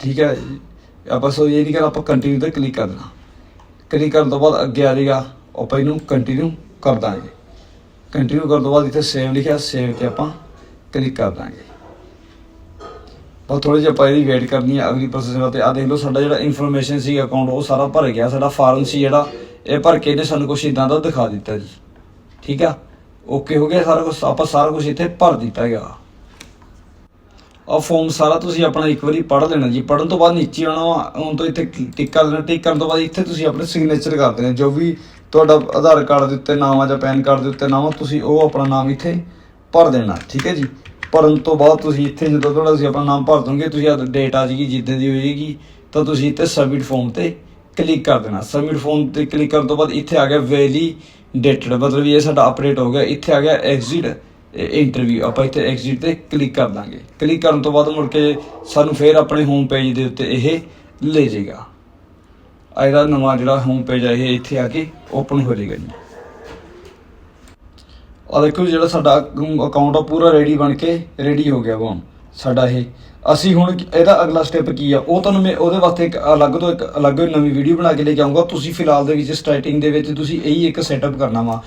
Speaker 1: ਠੀਕ ਹੈ ਆਪਾਂ ਸੋ ਇਹ ਨਹੀਂ ਕਰਨਾ ਆਪਾਂ ਕੰਟੀਨਿਊ ਤੇ ਕਲਿੱਕ ਕਰਨਾ ਕਲਿੱਕ ਕਰਨ ਤੋਂ ਬਾਅਦ ਅੱਗੇ ਆ ਜਾਏਗਾ ਆਪਾਂ ਇਹਨੂੰ ਕੰਟੀਨਿਊ ਕਰ ਦਾਂਗੇ ਕੰਟੀਨਿਊ ਕਰਨ ਤੋਂ ਬਾਅਦ ਇੱਥੇ ਸੇਵ ਲਿਖਿਆ ਸੇਵ ਤੇ ਆਪਾਂ ਕਲਿੱਕ ਕਰ ਦਾਂਗੇ ਬਸ ਥੋੜੀ ਜਿਹੀ ਆਪਾਂ ਇਹਦੀ ਵੇਟ ਕਰਨੀ ਹੈ ਅਗਲੀ ਪ੍ਰੋਸੈਸ ਵਾਸਤੇ ਆ ਦੇਖ ਲਓ ਸਾਡਾ ਜਿਹੜਾ ਇਨਫੋਰਮੇਸ਼ਨ ਸੀ ਅਕਾਊਂਟ ਉਹ ਸਾਰਾ ਭਰ ਗਿਆ ਸਾਡਾ ਫਾਰਮ ਸੀ ਜਿਹੜਾ ਇਹ ਭਰ ਕੇ ਇਹਨੇ ਸਾਨੂੰ ਕੁਝ ਇਦਾਂ ਦਾ ਦਿਖਾ ਦਿੱਤਾ ਜੀ। ਠੀਕ ਆ? ਓਕੇ ਹੋ ਗਿਆ ਸਾਰਾ ਕੁਝ ਆਪਾਂ ਸਾਰਾ ਕੁਝ ਇੱਥੇ ਭਰ ਦਿੱਤਾ ਹੈਗਾ ਆ ਫਾਰਮ ਸਾਰਾ ਤੁਸੀਂ ਆਪਣਾ ਇੱਕ ਵਾਰੀ ਪੜ੍ਹ ਲੈਣਾ ਜੀ। ਪੜ੍ਹਨ ਤੋਂ ਬਾਅਦ ਨੀਚੇ ਆਉਣਾ ਵਾ, ਹੁਣ ਤੋਂ ਇੱਥੇ ਟਿਕ ਕਰ ਦੇਣਾ ਟਿਕ ਕਰਨ ਤੋਂ ਬਾਅਦ ਇੱਥੇ ਤੁਸੀਂ ਆਪਣੇ ਸਿਗਨੇਚਰ ਕਰ ਦੇਣਾ। ਜੋ ਵੀ ਤੁਹਾਡਾ ਆਧਾਰ ਕਾਰਡ ਦੇ ਉੱਤੇ ਨਾਮ ਆ ਜਾਂ ਪੈਨ ਕਾਰਡ ਦੇ ਉੱਤੇ ਨਾਮ ਆ, ਤੁਸੀਂ ਉਹ ਆਪਣਾ ਨਾਮ ਇੱਥੇ ਭਰ ਦੇਣਾ। ਠੀਕ ਹੈ ਜੀ? ਭਰਨ ਤੋਂ ਬਾਅਦ ਤੁਸੀਂ ਇੱਥੇ ਜਦੋਂ ਤੁਹਾਡਾ ਤੁਸੀਂ ਆਪਣਾ ਨਾਮ ਭਰ ਦੋਗੇ, ਤੁਸੀਂ ਆ ਡੇਟ ਆ ਜਾਏਗੀ ਜਿੱਦਾਂ ਦੀ ਹੋਏਗੀ, ਤਾਂ ਤੁਸੀਂ ਇੱਥੇ ਸਬਮਿਟ ਫਾਰਮ ਤੇ ਕਲਿੱਕ ਕਰ ਦੇਣਾ। ਸਬਮਿਟ ਫੋਨ ਤੇ ਕਲਿੱਕ ਕਰਨ ਤੋਂ ਬਾਅਦ ਇੱਥੇ ਆ ਗਿਆ ਵੈਲੀ ਡੇਟਡ ਮਤਲਬ ਇਹ ਸਾਡਾ ਅਪਡੇਟ ਹੋ ਗਿਆ। ਇੱਥੇ ਆ ਗਿਆ ਐਗਜ਼ਿਟ ਇੰਟਰਵਿਊ ਆਪਾਂ ਇੱਥੇ ਐਗਜ਼ਿਟ ਤੇ ਕਲਿੱਕ ਕਰ ਦਾਂਗੇ। ਕਲਿੱਕ ਕਰਨ ਤੋਂ ਬਾਅਦ ਮੁੜ ਕੇ ਸਾਨੂੰ ਫੇਰ ਆਪਣੇ ਹੋਮ ਪੇਜ ਦੇ ਉੱਤੇ ਇਹ ਲੈ ਜਾਏਗਾ। ਆ ਇਹਦਾ ਨਵਾਂ ਜਿਹੜਾ ਹੋਮ ਪੇਜ ਹੈ ਇਹ ਇੱਥੇ ਆ ਕੇ ਓਪਨ ਹੋ ਜਾਏਗਾ ਜੀ। ਆ ਦੇਖੋ ਜੀ, ਜਿਹੜਾ ਸਾਡਾ ਅਕਾਊਂਟ ਆ ਪੂਰਾ ਰੈਡੀ ਬਣ ਕੇ ਰੈਡੀ ਹੋ ਗਿਆ ਵਾ ਸਾਡਾ ਇਹ। ਅਸੀਂ ਹੁਣ ਇਹਦਾ ਅਗਲਾ ਸਟੈਪ ਕੀ ਆ? ਉਹ ਤੁਹਾਨੂੰ ਮੈਂ ਉਹਦੇ ਵਾਸਤੇ ਇੱਕ ਅਲੱਗ ਤੋਂ ਇੱਕ ਅਲੱਗ ਨਵੀਂ ਵੀਡੀਓ ਬਣਾ ਕੇ ਲੈ ਕੇ ਆਉਂਗਾ ਤੁਸੀਂ ਫਿਲਹਾਲ ਦੇ ਵਿੱਚ ਸਟਾਰਟਿੰਗ ਦੇ ਵਿੱਚ ਤੁਸੀਂ ਇਹੀ ਇੱਕ ਸੈਟਅਪ ਕਰਨਾ ਵਾ।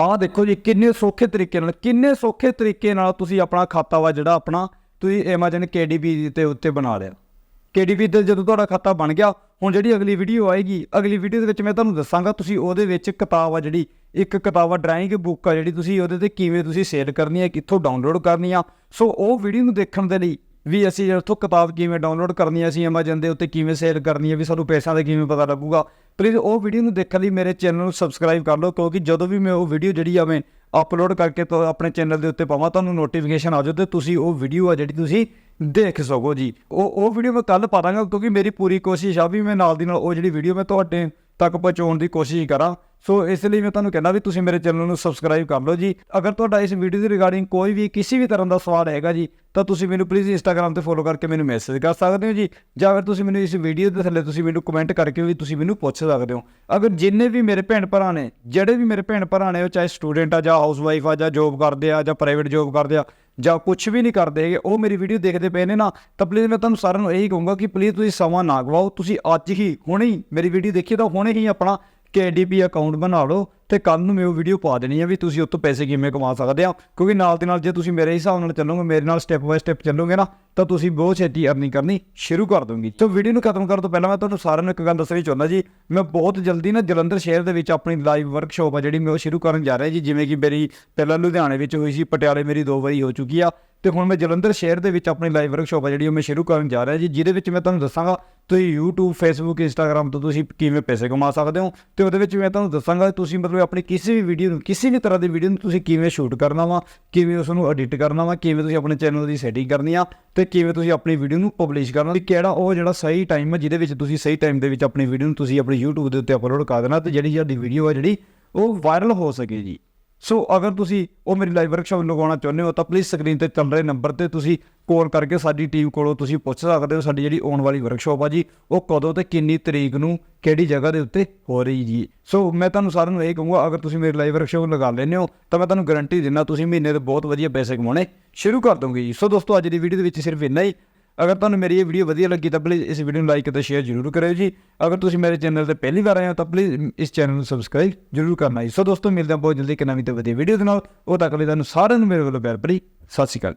Speaker 1: ਆਹ ਦੇਖੋ ਜੀ, ਕਿੰਨੇ ਸੌਖੇ ਤਰੀਕੇ ਨਾਲ, ਕਿੰਨੇ ਸੌਖੇ ਤਰੀਕੇ ਨਾਲ ਤੁਸੀਂ ਆਪਣਾ ਖਾਤਾ ਵਾ ਜਿਹੜਾ ਆਪਣਾ ਤੁਸੀਂ Amazon KDB ਦੇ ਉੱਤੇ ਬਣਾ ਲਿਆ। KDB ਤੇ ਜਦੋਂ ਤੁਹਾਡਾ ਖਾਤਾ ਬਣ ਗਿਆ, ਹੁਣ ਜਿਹੜੀ ਅਗਲੀ ਵੀਡੀਓ ਆਏਗੀ, ਅਗਲੀ ਵੀਡੀਓ ਦੇ ਵਿੱਚ ਮੈਂ ਤੁਹਾਨੂੰ ਦੱਸਾਂਗਾ ਤੁਸੀਂ ਉਹਦੇ ਵਿੱਚ ਕਿਤਾਬ ਆ ਜਿਹੜੀ, ਇੱਕ ਕਿਤਾਬ ਆ ਡਰਾਇੰਗ ਬੁੱਕ ਆ ਜਿਹੜੀ ਤੁਸੀਂ ਉਹਦੇ ਤੇ ਕਿਵੇਂ ਤੁਸੀਂ ਸੇਲ ਕਰਨੀ ਹੈ ਕਿੱਥੋਂ ਡਾਊਨਲੋਡ ਕਰਨੀ ਆ। ਸੋ ਉਹ ਵੀਡੀਓ ਨੂੰ ਦੇਖਣ ਦੇ ਲਈ ਵੀ ਅਸੀਂ ਉੱਥੋਂ ਕਿਤਾਬ ਕਿਵੇਂ ਡਾਊਨਲੋਡ ਕਰਨੀ ਹੈ ਅਸੀਂ Amazon ਦੇ ਉੱਤੇ ਕਿਵੇਂ ਸੇਲ ਕਰਨੀ ਹੈ ਵੀ ਸਾਨੂੰ ਪੈਸਿਆਂ ਦਾ ਕਿਵੇਂ ਪਤਾ ਲੱਗੂਗਾ। ਪਲੀਜ਼ ਉਹ ਵੀਡੀਓ ਨੂੰ ਦੇਖਣ ਲਈ ਮੇਰੇ ਚੈਨਲ ਨੂੰ ਸਬਸਕ੍ਰਾਈਬ ਕਰ ਲਓ, ਕਿਉਂਕਿ ਜਦੋਂ ਵੀ ਮੈਂ ਉਹ ਵੀਡੀਓ ਜਿਹੜੀ ਆ ਮੈਂ ਅਪਲੋਡ ਕਰਕੇ ਆਪਣੇ ਚੈਨਲ ਦੇ ਉੱਤੇ ਪਾਵਾਂ, ਤੁਹਾਨੂੰ ਨੋਟੀਫਿਕੇਸ਼ਨ ਆ ਜਾਓ ਤੇ ਤੁਸੀਂ ਉਹ ਵੀਡੀਓ ਆ ਜਿਹੜੀ ਤੁਸੀਂ ਦੇਖ ਸਕੋ ਜੀ। ਉਹ ਉਹ ਵੀਡੀਓ ਮੈਂ ਕੱਲ ਪਾ ਦਾਂਗਾ ਕਿਉਂਕਿ ਮੇਰੀ ਪੂਰੀ ਕੋਸ਼ਿਸ਼ ਆ ਵੀ ਮੈਂ ਨਾਲ ਦੀ ਨਾਲ ਉਹ ਜਿਹੜੀ ਵੀਡੀਓ ਮੈਂ ਤੁਹਾਡੇ ਤੱਕ ਪਹੁੰਚਾਉਣ ਦੀ ਕੋਸ਼ਿਸ਼ ਕਰਾਂ। ਸੋ ਇਸ ਲਈ ਮੈਂ ਤੁਹਾਨੂੰ ਕਹਿੰਦਾ ਵੀ ਤੁਸੀਂ ਮੇਰੇ ਚੈਨਲ ਨੂੰ ਸਬਸਕ੍ਰਾਈਬ ਕਰ ਲਓ ਜੀ। ਅਗਰ ਤੁਹਾਡਾ ਇਸ ਵੀਡੀਓ ਦੇ ਰਿਗਾਰਡਿੰਗ ਕੋਈ ਵੀ ਕਿਸੇ ਵੀ ਤਰ੍ਹਾਂ ਦਾ ਸਵਾਲ ਹੈਗਾ ਜੀ, ਤਾਂ ਤੁਸੀਂ ਮੈਨੂੰ ਪਲੀਜ਼ ਇੰਸਟਾਗ੍ਰam ਤੇ ਫੋਲੋ ਕਰਕੇ ਮੈਨੂੰ ਮੈਸੇਜ ਕਰ ਸਕਦੇ ਹੋ ਜੀ। ਜਾਂ ਫਿਰ ਤੁਸੀਂ ਮੈਨੂੰ ਇਸ ਵੀਡੀਓ ਦੇ ਥੱਲੇ ਤੁਸੀਂ ਮੈਨੂੰ ਕਮੈਂਟ ਕਰਕੇ ਵੀ ਤੁਸੀਂ ਮੈਨੂੰ ਪੁੱਛ ਸਕਦੇ ਹੋ। ਅਗਰ ਜਿੰਨੇ ਵੀ ਮੇਰੇ ਭੈਣ ਭਰਾ ਨੇ, ਜਿਹੜੇ ਵੀ ਮੇਰੇ ਭੈਣ ਭਰਾ ਨੇ, ਉਹ ਚਾਹੇ ਸਟੂਡੈਂਟ ਆ ਜਾਂ ਹਾਊਸਵਾਈਫ ਆ ਜਾਂ ਜੋਬ ਕਰਦੇ ਆ ਜਾਂ ਪ੍ਰਾਈਵੇਟ ਜੋਬ ਕਰਦੇ ਆ ਜਾਂ ਕੁਝ ਵੀ ਨਹੀਂ ਕਰਦੇ ਹੈਗੇ, ਉਹ ਮੇਰੀ ਵੀਡੀਓ ਦੇਖਦੇ ਪਏ ਨੇ ਨਾ, ਤਾਂ ਪਲੀਜ਼ ਮੈਂ ਤੁਹਾਨੂੰ ਸਾਰਿਆਂ ਨੂੰ ਇਹੀ ਕਹੂੰਗਾ ਕਿ ਪਲੀਜ਼ ਤੁਸੀਂ ਸਮਾਂ ਨਾ ਗਵਾਓ, ਤੁਸੀਂ ਅੱਜ ਹੀ ਹੁਣੇ ਹੀ ਮੇਰੀ ਵੀਡੀਓ ਦੇਖੀ, ਤਾਂ ਹੁਣੇ ਹੀ ਆਪਣਾ KDP ਅਕਾਊਂਟ ਬਣਾ ਲਓ ਤੇ ਕੱਲ ਨੂੰ ਮੈਂ ਉਹ ਵੀਡੀਓ ਪਾ ਦੇਣੀ ਹੈ ਵੀ ਤੁਸੀਂ ਉੱਥੋਂ ਪੈਸੇ ਕਿਵੇਂ ਕਮਾ ਸਕਦੇ ਆ। ਕਿਉਂਕਿ ਨਾਲ ਦੇ ਨਾਲ ਜੇ ਤੁਸੀਂ ਮੇਰੇ ਹਿਸਾਬ ਨਾਲ ਚੱਲੋਗੇ, ਮੇਰੇ ਨਾਲ ਸਟੈਪ ਬਾਏ ਸਟੈਪ ਚੱਲੋਗੇ ਨਾ, ਤਾਂ ਤੁਸੀਂ ਬਹੁਤ ਛੇਤੀ ਅਰਨਿੰਗ ਕਰਨੀ ਸ਼ੁਰੂ ਕਰ ਦੋਗੇ ਸੋ ਵੀਡੀਓ ਨੂੰ ਖਤਮ ਕਰਨ ਤੋਂ ਪਹਿਲਾਂ ਮੈਂ ਤੁਹਾਨੂੰ ਸਾਰਿਆਂ ਨੂੰ ਇੱਕ ਗੱਲ ਦੱਸਣੀ ਚਾਹੁੰਦਾ ਜੀ, ਮੈਂ ਬਹੁਤ ਜਲਦੀ ਨਾ ਜਲੰਧਰ ਸ਼ਹਿਰ ਦੇ ਵਿੱਚ ਆਪਣੀ ਲਾਈਵ ਵਰਕਸ਼ਾਪ ਆ ਜਿਹੜੀ ਮੈਂ ਉਹ ਸ਼ੁਰੂ ਕਰਨ ਜਾ ਰਿਹਾ ਜੀ, ਜਿਵੇਂ ਕਿ ਮੇਰੀ ਪਹਿਲਾਂ ਲੁਧਿਆਣੇ ਵਿੱਚ ਹੋਈ ਸੀ, ਪਟਿਆਲੇ ਮੇਰੀ ਦੋ ਵਾਰੀ ਹੋ ਚੁੱਕੀ ਆ। ਤੇ ਹੁਣ ਮੈਂ ਜਲੰਧਰ ਸ਼ਹਿਰ ਦੇ ਵਿੱਚ ਆਪਣੀ ਲਾਈਵ ਵਰਕਸ਼ਾਪ ਆ ਜਿਹੜੀ ਉਹ ਮੈਂ ਸ਼ੁਰੂ ਕਰਨ ਜਾ ਰਿਹਾ ਜੀ, ਜਿਹਦੇ ਵਿੱਚ ਮੈਂ ਤੁਹਾਨੂੰ ਦੱਸਾਂਗਾ ਤੁਸੀਂ YouTube, Facebook, Instagram ਤੋਂ ਤੁਸੀਂ ਕਿਵੇਂ ਪੈਸੇ ਕਮਾ ਸਕਦੇ ਹੋ ਤੇ ਉਹਦੇ ਵਿੱਚ ਮੈਂ ਤੁਹਾਨੂੰ ਦੱਸਾਂਗਾ ਤੁਸੀਂ ਮਤਲਬ ਆਪਣੀ ਕਿਸੇ ਵੀ ਵੀਡੀਓ ਨੂੰ, ਕਿਸੇ ਵੀ ਤਰ੍ਹਾਂ ਦੀ ਵੀਡੀਓ ਨੂੰ ਤੁਸੀਂ ਕਿਵੇਂ ਸ਼ੂਟ ਕਰਨਾ ਵਾ, ਕਿਵੇਂ ਉਸ ਨੂੰ ਐਡਿਟ ਕਰਨਾ ਵਾ, ਕਿਵੇਂ ਤੁਸੀਂ ਆਪਣੇ ਚੈਨਲ ਦੀ ਸੈਟਿੰਗ ਕਰਨੀ ਆ ਤੇ ਕਿਵੇਂ ਤੁਸੀਂ ਆਪਣੀ ਵੀਡੀਓ ਨੂੰ ਪਬਲਿਸ਼ ਕਰਨਾ ਤੇ ਕਿਹੜਾ ਉਹ ਜਿਹੜਾ ਸਹੀ ਟਾਈਮ ਹੈ ਜਿਹਦੇ ਵਿੱਚ ਤੁਸੀਂ ਸਹੀ ਟਾਈਮ ਦੇ ਵਿੱਚ ਆਪਣੀ ਵੀਡੀਓ ਨੂੰ ਤੁਸੀਂ ਆਪਣੀ YouTube ਦੇ ਉੱਤੇ ਅਪਲੋਡ ਕਰ ਦੇਣਾ ਤੇ ਜਿਹੜੀ ਤੁਹਾਡੀ ਵੀਡੀਓ ਹੈ ਜਿਹੜੀ ਉਹ ਵਾਇਰਲ ਹੋ ਸਕੇ ਜੀ। ਸੋ ਅਗਰ ਤੁਸੀਂ ਉਹ ਮੇਰੀ ਲਾਈਵ ਵਰਕਸ਼ਾਪ ਲਗਾਉਣਾ ਚਾਹੁੰਦੇ ਹੋ, ਤਾਂ ਪਲੀਜ਼ ਸਕਰੀਨ ਤੇ ਚੱਲ ਰਹੇ ਨੰਬਰ ਤੇ ਤੁਸੀਂ ਕਾਲ ਕਰਕੇ ਸਾਡੀ ਟੀਮ ਕੋਲੋਂ ਤੁਸੀਂ ਪੁੱਛ ਸਕਦੇ ਹੋ, ਸਾਡੀ ਜਿਹੜੀ ਆਉਣ ਵਾਲੀ ਵਰਕਸ਼ਾਪ ਆ ਜੀ, ਉਹ ਕਦੋਂ ਤੇ ਕਿੰਨੀ ਤਰੀਕ ਨੂੰ, ਕਿਹੜੀ ਜਗ੍ਹਾ ਦੇ ਉੱਤੇ ਹੋ ਰਹੀ ਜੀ। ਸੋ ਮੈਂ ਤੁਹਾਨੂੰ ਸਾਰਿਆਂ ਨੂੰ ਇਹ ਕਹੂੰਗਾ, ਅਗਰ ਤੁਸੀਂ ਮੇਰੀ ਲਾਈਵ ਵਰਕਸ਼ਾਪ ਲਗਾ ਲੈਂਦੇ ਹੋ, ਤਾਂ ਮੈਂ ਤੁਹਾਨੂੰ ਗਾਰੰਟੀ ਦਿੰਦਾ, ਤੁਸੀਂ ਮਹੀਨੇ ਦੇ ਬਹੁਤ ਵਧੀਆ ਪੈਸੇ ਕਮਾਉਣੇ ਸ਼ੁਰੂ ਕਰ ਦੋਗੇ ਜੀ। ਸੋ ਦੋਸਤੋ, ਅੱਜ ਦੀ ਵੀਡੀਓ ਦੇ ਵਿੱਚ ਸਿਰਫ ਇੰਨਾ ਹੀ। ਅਗਰ ਤੁਹਾਨੂੰ ਮੇਰੀ ਇਹ ਵੀਡੀਓ ਵਧੀਆ ਲੱਗੀ ਤਾਂ ਪਲੀਜ਼ ਇਸ ਵੀਡੀਓ ਨੂੰ ਲਾਈਕ ਅਤੇ ਸ਼ੇਅਰ ਜ਼ਰੂਰ ਕਰਿਓ ਜੀ। ਅਗਰ ਤੁਸੀਂ ਮੇਰੇ ਚੈਨਲ ਤੇ ਪਹਿਲੀ ਵਾਰ ਆਏ ਹੋ ਤਾਂ ਪਲੀਜ਼ ਇਸ ਚੈਨਲ ਨੂੰ ਸਬਸਕ੍ਰਾਈਬ ਜ਼ਰੂਰ ਕਰਨਾ ਜੀ। ਸੋ ਦੋਸਤੋ, ਮਿਲਦੇ ਹਾਂ ਬਹੁਤ ਜਲਦੀ ਇੱਕ ਨਵੀਂ ਤੇ ਵਧੀਆ ਵੀਡੀਓ ਦੇ ਨਾਲ। ਉਹ ਤੱਕ ਲਈ ਤੁਹਾਨੂੰ ਸਾਰਿਆਂ ਨੂੰ ਮੇਰੇ ਵੱਲੋਂ ਪਿਆਰ ਭਰੀ ਸਤਿ ਸ਼੍ਰੀ ਅਕਾਲ।